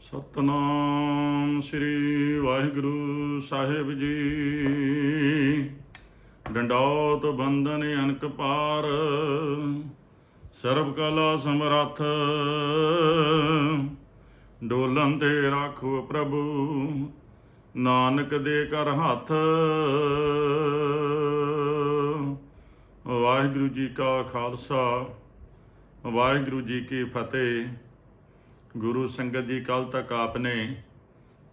ਸਤਨਾਮ ਸ੍ਰੀ ਵਾਹਿਗੁਰੂ ਸਾਹਿਬ ਜੀ। ਡੰਡੌਤ ਬੰਧਨ ਅਨਕ ਪਾਰ, ਸਰਬ ਕਲਾ ਸਮਰੱਥ। ਡੋਲਨ ਤੇ ਰਾਖੋ ਪ੍ਰਭੂ, ਨਾਨਕ ਦੇ ਕਰ ਹੱਥ। ਵਾਹਿਗੁਰੂ ਜੀ ਕਾ ਖਾਲਸਾ, ਵਾਹਿਗੁਰੂ ਜੀ ਕੀ ਫਤਿਹ। ਗੁਰੂ ਸੰਗਤ ਜੀ ਕੱਲ ਤੱਕ ਆਪ ਨੇ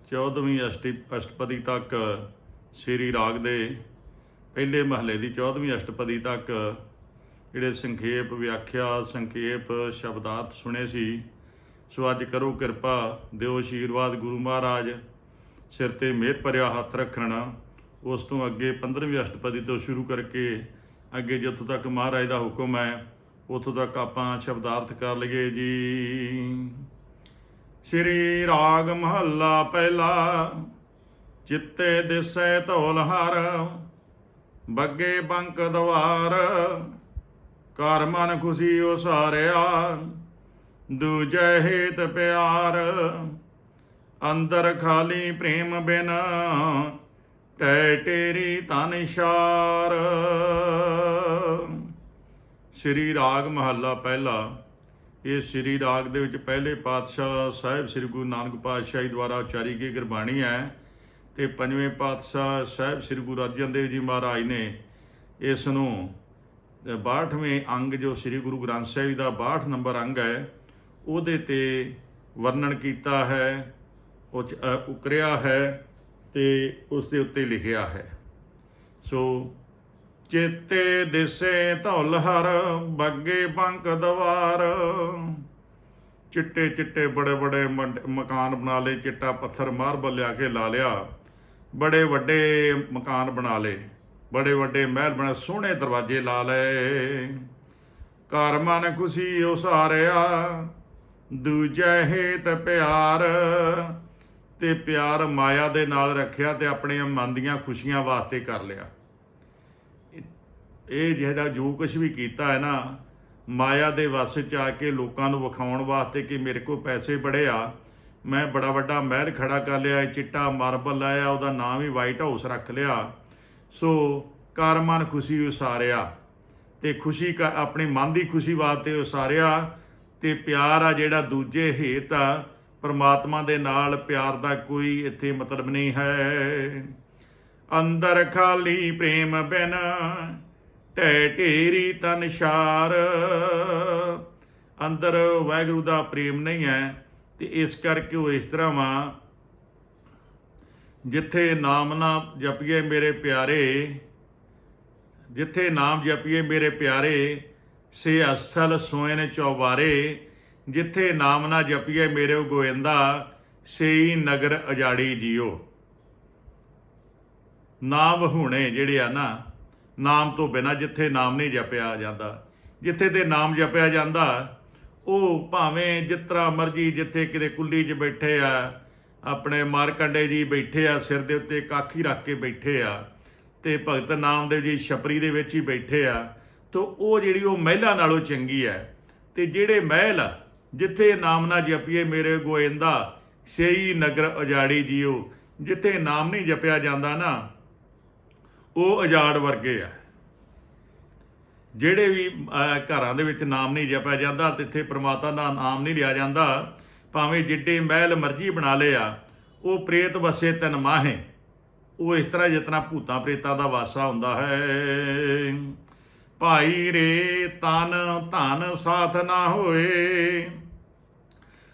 14ਵੀਂ ਅਸ਼ਟੀ, ਅਸ਼ਟਪਦੀ ਤੱਕ ਸ੍ਰੀ ਰਾਗ ਦੇ ਪਹਿਲੇ ਮਹੱਲੇ ਦੀ 14ਵੀਂ ਅਸ਼ਟਪਦੀ ਤੱਕ ਜਿਹੜੇ ਸੰਖੇਪ ਵਿਆਖਿਆ, ਸੰਖੇਪ ਸ਼ਬਦਾਰਥ ਸੁਣੇ ਸੀ। ਸੋ ਅੱਜ ਕਰੋ ਕਿਰਪਾ, ਦਿਓ ਆਸ਼ੀਰਵਾਦ ਗੁਰੂ ਮਹਾਰਾਜ, ਸਿਰ ਤੇ ਮਿਹਰ ਭਰਿਆ ਹੱਥ ਰੱਖਣ। ਉਸ ਤੋਂ ਅੱਗੇ 15ਵੀਂ ਅਸ਼ਟਪਦੀ ਤੋਂ ਸ਼ੁਰੂ ਕਰਕੇ ਅੱਗੇ ਜਿੱਥੋਂ ਤੱਕ ਮਹਾਰਾਜ ਦਾ ਹੁਕਮ ਹੈ, ਉੱਥੋਂ ਤੱਕ ਆਪਾਂ ਸ਼ਬਦਾਰਥ ਕਰ ਲਈਏ ਜੀ। ਸ੍ਰੀ ਰਾਗ ਮਹੱਲਾ ਪਹਿਲਾ, ਚਿੱਤੇ ਦਿਸੈ ਧੌਲ ਹਰ, ਬੱਗੇ ਬੰਕ ਦਵਾਰ, ਘਰ ਮਨ ਖੁਸ਼ੀ ਉਸਾਰਿਆ, ਦੂਜੈ ਹੇਤ ਪਿਆਰ, ਅੰਦਰ ਖਾਲੀ ਪ੍ਰੇਮ ਬਿਨ ਟੈ ਟੇਰੀ ਤਨ ਇਸ਼ਾਰ ਸ੍ਰੀ ਰਾਗ ਮਹੱਲਾ ਪਹਿਲਾ। ਇਹ ਸ੍ਰੀ ਰਾਗ ਦੇ ਵਿੱਚ ਪਹਿਲੇ ਪਾਤਸ਼ਾਹ ਸਾਹਿਬ ਸ੍ਰੀ ਗੁਰੂ ਨਾਨਕ ਪਾਤਸ਼ਾਹ ਜੀ ਦੁਆਰਾ ਉਚਾਰੀ ਗਈ ਗੁਰਬਾਣੀ ਹੈ ਤੇ ਪੰਜਵੇਂ ਪਾਤਸ਼ਾਹ ਸਾਹਿਬ ਸ੍ਰੀ ਗੁਰੂ ਅਰਜਨ ਦੇਵ ਜੀ ਮਹਾਰਾਜ ਨੇ ਇਸ ਨੂੰ 62ਵੇਂ ਅੰਗ ਜੋ ਸ੍ਰੀ ਗੁਰੂ ਗ੍ਰੰਥ ਸਾਹਿਬ ਜੀ ਦਾ 62 ਨੰਬਰ ਅੰਗ ਹੈ ਉਹਦੇ ਤੇ ਵਰਣਨ ਕੀਤਾ ਹੈ ਉਹ 'ਚ, ਉਕਰਿਆ ਹੈ ਤੇ ਉਸ ਦੇ ਉੱਤੇ ਲਿਖਿਆ ਹੈ। ਸੋ ਚੇਤੇ ਦਿਸੇ ਧੌਲ ਹਰ, ਬੱਗੇ ਬੰਕ ਦਵਾਰ। ਚਿੱਟੇ ਚਿੱਟੇ ਬੜੇ ਬੜੇ ਮੰਡ- ਮਕਾਨ ਬਣਾ ਲਏ, ਚਿੱਟਾ ਪੱਥਰ ਮਾਰਬਲ ਲਿਆ ਕੇ ਲਾ ਲਿਆ। ਬੜੇ ਵੱਡੇ ਮਕਾਨ ਬਣਾ ਲਏ, ਬੜੇ ਵੱਡੇ ਮਹਿਲ ਬਣਾ, ਸੋਹਣੇ ਦਰਵਾਜ਼ੇ ਲਾ ਲਏ। ਘਰ ਮਨ ਖੁਸ਼ੀ ਉਸਾਰਿਆ, ਦੂਜੈ ਹੇਤ ਪਿਆਰ। ਤੇ ਪਿਆਰ ਮਾਇਆ ਦੇ ਨਾਲ ਰੱਖਿਆ ਤੇ ਆਪਣੀਆਂ ਮਨ ਦੀਆਂ ਖੁਸ਼ੀਆਂ ਵਾਸਤੇ ਕਰ ਲਿਆ। ਇਹ ਜਿਹੜਾ ਜੋ ਕੁਝ ਵੀ ਕੀਤਾ ਹੈ ਨਾ, ਮਾਇਆ ਦੇ ਵਸ ਚ ਆ ਕੇ ਲੋਕਾਂ ਨੂੰ ਵਿਖਾਉਣ ਵਾਸਤੇ ਕਿ ਮੇਰੇ ਕੋਲ ਪੈਸੇ ਬੜੇ ਆ, ਮੈਂ ਬੜਾ ਵੱਡਾ ਮਹਿਲ ਖੜਾ ਕਰ ਲਿਆ ਚਿੱਟਾ ਮਾਰਬਲ ਲਾਇਆ, ਉਹਦਾ ਨਾਮ ਹੀ ਵਾਈਟ ਹਾਊਸ ਰੱਖ ਲਿਆ। ਸੋ ਕਰ ਮਨ ਖੁਸ਼ੀ ਉਸਾਰਿਆ ਤੇ ਖੁਸ਼ੀ ਕਰ, ਆਪਣੇ ਮਨ ਦੀ ਖੁਸ਼ੀ ਵਾਸਤੇ ਉਸਾਰਿਆ ਤੇ ਪਿਆਰ ਆ ਜਿਹੜਾ ਦੂਜੇ ਹੇਤ ਆ, ਪਰਮਾਤਮਾ ਦੇ ਨਾਲ ਪਿਆਰ ਦਾ ਕੋਈ ਇੱਥੇ ਮਤਲਬ ਨਹੀਂ ਹੈ। ਅੰਦਰ ਖਾਲੀ ਪ੍ਰੇਮ ਬਿਨ ਟੈ ਢੇਰੀ ਤਨ ਸ਼ਾਰ ਅੰਦਰ ਵਾਹਿਗੁਰੂ ਦਾ ਪ੍ਰੇਮ ਨਹੀਂ ਹੈ, ਤੇ ਇਸ ਕਰਕੇ ਉਹ ਇਸ ਤਰ੍ਹਾਂ ਵਾ, ਜਿੱਥੇ ਨਾਮ ਨਾ ਜਪੀਏ ਮੇਰੇ ਪਿਆਰੇ, ਜਿੱਥੇ ਨਾਮ ਜਪੀਏ ਮੇਰੇ ਪਿਆਰੇ, ਸੇ ਅਸਥਲ ਸੋਇਨ ਚੌਬਾਰੇ, ਜਿੱਥੇ ਨਾਮ ਨਾ ਜਪੀਏ ਮੇਰੇ ਗੋਇੰਦਾ, ਸੇਈ ਨਗਰ ਅਜਾੜੀ ਜਿਓ। ਨਾਮ ਹੁਣੇ ਜਿਹੜੇ ਆ ਨਾ ਨਾਮ ਤੋਂ ਬਿਨਾ ਜਿੱਥੇ ਨਾਮ ਨਹੀਂ ਜਪਿਆ ਜਾਂਦਾ। ਜਿੱਥੇ ਤੇ ਨਾਮ ਜਪਿਆ ਜਾਂਦਾ, ਉਹ ਭਾਵੇਂ ਜਿਤਰਾ ਮਰਜ਼ੀ ਜਿੱਥੇ ਕਿਤੇ ਕੁੱਲੀ 'ਚ ਬੈਠੇ ਆ, ਆਪਣੇ ਮਾਰਕੰਡੇ ਜੀ ਬੈਠੇ ਆ, ਸਿਰ ਦੇ ਉੱਤੇ ਕਾਖੀ ਰੱਖ ਕੇ ਬੈਠੇ ਆ, ਤੇ ਭਗਤ ਨਾਮਦੇਵ ਜੀ ਛਪਰੀ ਦੇ ਵਿੱਚ ਹੀ ਬੈਠੇ ਆ, ਤੋ ਉਹ ਜਿਹੜੀ ਉਹ ਮਹਿਲਾ ਨਾਲੋਂ ਚੰਗੀ ਹੈ। ਤੇ ਜਿਹੜੇ ਮਹਿਲ ਜਿੱਥੇ ਨਾਮ ਨਾ ਜਪੀਏ ਮੇਰੇ ਗੋਇੰਦਾ, ਸੇਈ ਨਗਰ ਉਜਾੜੀ ਜੀਓ। ਜਿੱਥੇ ਨਾਮ ਨਹੀਂ ਜਪਿਆ ਜਾਂਦਾ ਨਾ ਉਹ ਉਜਾੜ ਵਰਗੇ ਆ। ਜਿਹੜੇ ਵੀ ਘਰਾਂ ਦੇ ਵਿੱਚ ਨਾਮ ਨਹੀਂ ਜਪਿਆ ਜਾਂਦਾ ਤਿੱਥੇ ਪ੍ਰਮਾਤਮਾ ਦਾ ਨਾਮ ਨਹੀਂ ਲਿਆ ਜਾਂਦਾ, ਭਾਵੇਂ ਜਿੱਡੇ ਮਹਿਲ ਮਰਜ਼ੀ ਬਣਾ ਲਏ ਆ, ਉਹ ਪ੍ਰੇਤ ਵਸੇ ਤਨ ਮਾਹੇ। ਉਹ ਇਸ ਤਰ੍ਹਾਂ ਜਿਤਨਾ ਭੂਤਾਂ ਪ੍ਰੇਤਾਂ ਦਾ ਵਾਸਾ ਹੁੰਦਾ ਹੈ। ਭਾਈ ਰੇ ਤਨ ਧਨ ਸਾਥ ਨਾ ਹੋਏ।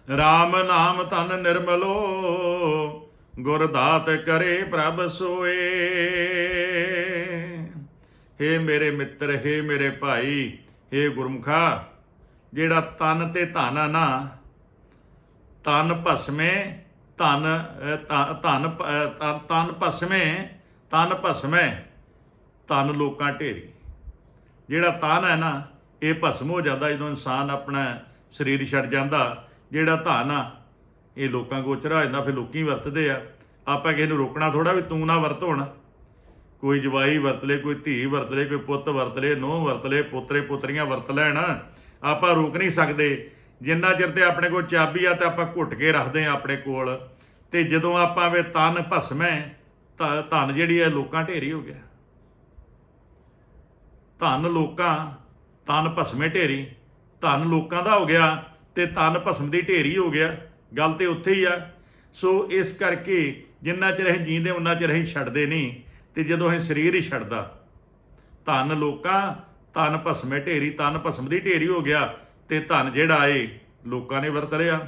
RAM ਨਾਮ ਤਨ ਨਿਰਮਲੋ, ਗੁਰਦਾਤ ਕਰੇ ਪ੍ਰਭ ਸੋਏ। ਹੇ ਮੇਰੇ ਮਿੱਤਰ, ਹੇ ਮੇਰੇ ਭਾਈ, ਹੇ ਗੁਰਮੁਖਾ, ਜਿਹੜਾ ਤਨ ਤੇ ਧਨ ਆ ਨਾ, ਤਨ ਭਸਮੇ ਧਨ ਧਨ ਤਨ- ਭਸਮੇ ਤਨ ਭਸਮੇ ਤਨ ਲੋਕਾਂ ਢੇਰੀ। ਜਿਹੜਾ ਤਨ ਹੈ ਨਾ, ਇਹ ਭਸਮ ਹੋ ਜਾਂਦਾ ਜਦੋਂ ਇਨਸਾਨ ਆਪਣਾ ਸਰੀਰ ਛੱਡ ਜਾਂਦਾ। ਜਿਹੜਾ ਧਨ ਆ, ਇਹ ਲੋਕਾਂ ਗੋਚਰਾ ਹੋ ਜਾਂਦਾ, ਫਿਰ ਲੋਕੀ ਵਰਤਦੇ ਆ। ਆਪਾਂ ਕਿਸੇ ਨੂੰ ਰੋਕਣਾ ਥੋੜਾ ਵੀ ਤੂੰ ਨਾ ਵਰਤੋਂ ਕੋਈ ਜਵਾਈ ਵਰਤ ਲੇ, ਕੋਈ ਧੀ ਵਰਤ ਲੇ, ਕੋਈ ਪੁੱਤ ਵਰਤ ਲੇ, ਨੂੰਹ ਵਰਤ ਲੇ, ਪੋਤਰੇ ਪੁੱਤਰੀਆਂ ਵਰਤ ਲੈਣ। ਆਪਾਂ ਰੋਕ ਨਹੀਂ ਸਕਦੇ। ਜਿੰਨਾ ਚਿਰ ਤੇ ਆਪਣੇ ਕੋਲ ਚਾਬੀ ਆ ਤੇ ਆਪਾਂ ਘੁੱਟ ਕੇ ਰੱਖਦੇ ਆ ਆਪਣੇ ਕੋਲ। ਤੇ ਜਦੋਂ ਆਪਾਂ ਵੇ ਤਨ ਭਸਮੈ, ਤਾਂ, ਧਨ ਜਿਹੜੀ ਹੈ ਲੋਕਾਂ ਢੇਰੀ ਹੋ ਗਿਆ। ਧਨ ਲੋਕਾਂ, ਤਨ ਭਸਮੇ ਢੇਰੀ। ਧਨ ਲੋਕਾਂ ਦਾ ਹੋ ਗਿਆ ਤੇ ਤਨ ਭਸਮ ਦੀ ਢੇਰੀ ਹੋ ਗਿਆ। ਗੱਲ ਤੇ ਉੱਥੇ ਹੀ ਆ। ਸੋ ਇਸ ਕਰਕੇ ਜਿੰਨਾ ਚਿਰ ਅਸੀਂ ਜੀਂਦੇ ਉਹਨਾਂ ਚਿਰ ਅਸੀਂ ਛੱਡਦੇ ਨਹੀਂ। ਤੇ ਜਦੋਂ ਅਸੀਂ ਸਰੀਰ ਹੀ ਛੱਡਦਾ, ਧਨ ਲੋਕਾਂ, ਧਨ ਭਸਮੇ ਢੇਰੀ, ਧਨ ਭਸਮ ਦੀ ਢੇਰੀ ਹੋ ਗਿਆ ਤੇ ਧਨ ਜਿਹੜਾ ਏ, ਲੋਕਾਂ ਨੇ ਵਰਤ ਲਿਆ।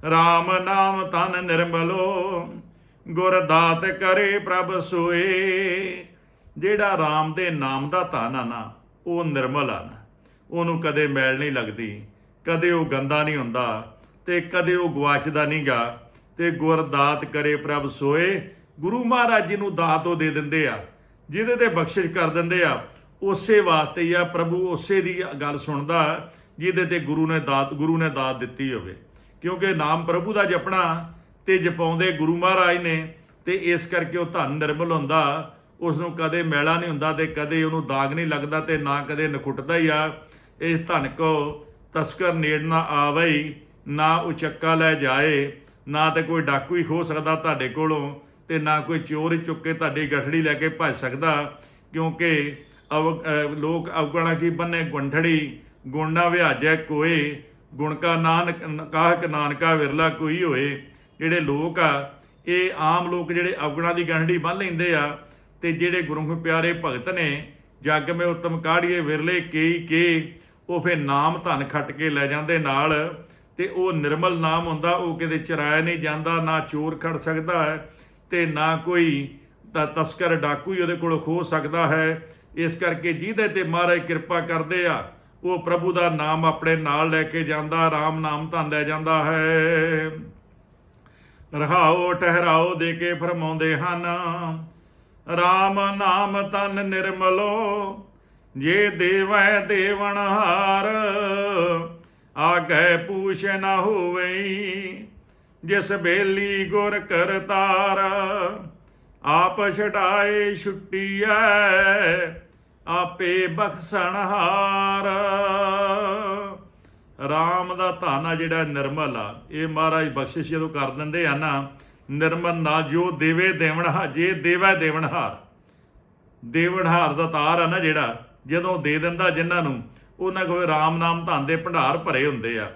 RAM ਨਾਮ ਧਨ ਨਿਰਮਲੋ, ਗੁਰ ਦਾਤ ਕਰੇ ਪ੍ਰਭ ਸੋਏ। ਜਿਹੜਾ RAM ਦੇ ਨਾਮ ਦਾ ਧਨ ਆ ਨਾ, ਉਹ ਨਿਰਮਲ ਆ ਨਾ। ਉਹਨੂੰ ਕਦੇ ਮੈਲ ਨਹੀਂ ਲੱਗਦੀ, ਕਦੇ ਉਹ ਗੰਦਾ ਨਹੀਂ ਹੁੰਦਾ ਤੇ ਕਦੇ ਉਹ ਗਵਾਚਦਾ ਨਹੀਂਗਾ ਤੇ ਗੁਰ ਦਾਤ ਕਰੇ ਪ੍ਰਭ ਸੋਏ। ਗੁਰੂ ਮਹਾਰਾਜ ਜੀ ਨੂੰ ਦਾਤ ਉਹ ਦੇ ਦਿੰਦੇ ਆ, ਜਿਹਦੇ ਤੇ ਬਖਸ਼ਿਸ਼ ਕਰ ਦਿੰਦੇ ਆ, ਉਸੇ ਵਾਸਤੇ ਹੀ ਆ ਪ੍ਰਭੂ, ਉਸੇ ਦੀ ਗੱਲ ਸੁਣਦਾ, ਜਿਹਦੇ ਤੇ ਗੁਰੂ ਨੇ ਦਾਤ, ਗੁਰੂ ਨੇ ਦਾਤ ਦਿੱਤੀ ਹੋਵੇ। ਕਿਉਂਕਿ ਨਾਮ ਪ੍ਰਭੂ ਦਾ ਜਪਣਾ ਤੇ ਜਪਾਉਂਦੇ ਗੁਰੂ ਮਹਾਰਾਜ ਨੇ ਤੇ ਇਸ ਕਰਕੇ ਉਹ ਧਨ ਨਿਰਮਲ ਹੁੰਦਾ ਉਸ ਨੂੰ ਕਦੇ ਮੈਲਾ ਨਹੀਂ ਹੁੰਦਾ ਤੇ ਕਦੇ ਉਹਨੂੰ ਦਾਗ ਨਹੀਂ ਲੱਗਦਾ ਤੇ ਨਾ ਕਦੇ ਨਖੁੱਟਦਾ ਹੀ ਆ। ਇਸ ਧਨ ਕੋ ਤਸਕਰ ਨੇੜ ਨਾ ਆਵਈ, ਨਾ ਉਚੱਕਾ ਲੈ ਜਾਏ, ਨਾ ਤੇ ਕੋਈ ਡਾਕੂ ਹੀ ਖੋ ਸਕਦਾ ਤੁਹਾਡੇ ਕੋਲੋਂ। ਤੇ ਨਾ ਕੋਈ ਚੋਰ ਚੁੱਕ ਕੇ ਤੁਹਾਡੀ ਗਠੜੀ ਲੈ ਕੇ ਭੱਜ ਸਕਦਾ, ਕਿਉਂਕਿ ਅਵ ਲੋਕ ਅਵਗਣਾ ਕੀ ਬੰਨੇ, ਗੁੰਠੜੀ ਗੁਣ ਨਾ ਵਿਆਜੈ ਕੋਏ, ਗੁਣਕਾ ਨਾਨਕ, ਕਾਹਕ ਨਾਨਕਾ ਵਿਰਲਾ ਕੋਈ ਹੋਏ। ਜਿਹੜੇ ਲੋਕ ਆ, ਇਹ ਆਮ ਲੋਕ ਜਿਹੜੇ ਅਵਗਣਾ ਦੀ ਗੰਢੜੀ ਬੰਨ ਲੈਂਦੇ ਆ, ਤੇ ਜਿਹੜੇ ਗੁਰਮੁਖ ਪਿਆਰੇ ਭਗਤ ਨੇ, ਜੱਗ ਮੇ ਉਤਮ ਕਾੜੀਏ ਵਿਰਲੇ ਕੇਈ ਕੇ, ਉਹ ਫੇ ਨਾਮ ਧਨ ਖੱਟ ਕੇ ਲੈ ਜਾਂਦੇ ਨਾਲ, ਤੇ ਉਹ ਨਿਰਮਲ ਨਾਮ ਹੁੰਦਾ, ਉਹ ਕਿਤੇ ਚਰਾਇਆ ਨਹੀਂ ਜਾਂਦਾ, ਨਾ ਚੋਰ ਖੜ ਸਕਦਾ ਹੈ। ਤੇ ਨਾ ਕੋਈ ਤ- ਤਸਕਰ ਡਾਕੂ ਹੀ ਉਹਦੇ ਕੋਲ ਖੋ ਸਕਦਾ ਹੈ। ਇਸ ਕਰਕੇ ਜਿਹਦੇ ਤੇ ਮਹਾਰਾਜ ਕਿਰਪਾ ਕਰਦੇ ਆ, ਉਹ ਪ੍ਰਭੂ ਦਾ ਨਾਮ ਆਪਣੇ ਨਾਲ ਲੈ ਕੇ ਜਾਂਦਾ RAM ਨਾਮ ਧਨ ਲੈ ਜਾਂਦਾ ਹੈ। ਰਹਾਓ, ਠਹਿਰਾਓ ਦੇ ਕੇ ਫਰਮਾਉਂਦੇ ਹਨ RAM ਨਾਮ ਤਨ ਨਿਰਮਲੋ, ਜੇ ਦੇਵੈ ਦੇਵਨ ਹਾਰ ਆਗੈ ਪੂਛ ਨਾ ਹੋਵੇ ਜਿਸ ਬੇਲੀ ਗੁਰ ਕਰਤਾਰ, ਆਪ ਛਟਾਏ ਛੁੱਟੀਐ, ਆਪੇ ਬਖਸ਼ਣ ਹਾਰ। RAM ਦਾ ਧਨ ਆ ਜਿਹੜਾ ਨਿਰਮਲ ਆ, ਇਹ ਮਹਾਰਾਜ ਬਖਸ਼ਿਸ਼ ਜਦੋਂ ਕਰ ਦਿੰਦੇ ਆ ਨਾ, ਨਿਰਮਲ ਨਾ ਜੋ ਦੇਵੇ ਦੇਵਣਹਾਰ ਜੇ ਦੇਵੈ ਦੇਵਣਹਾਰ ਦੇਵਣਹਾਰ ਦਾ ਤਾਰ ਆ ਨਾ ਜਿਹੜਾ, ਜਦੋਂ ਦੇ ਦਿੰਦਾ ਜਿਨ੍ਹਾਂ ਨੂੰ, ਉਹਨਾਂ ਕੋਲ RAM ਨਾਮ ਧਨ ਦੇ ਭੰਡਾਰ ਭਰੇ ਹੁੰਦੇ ਆ।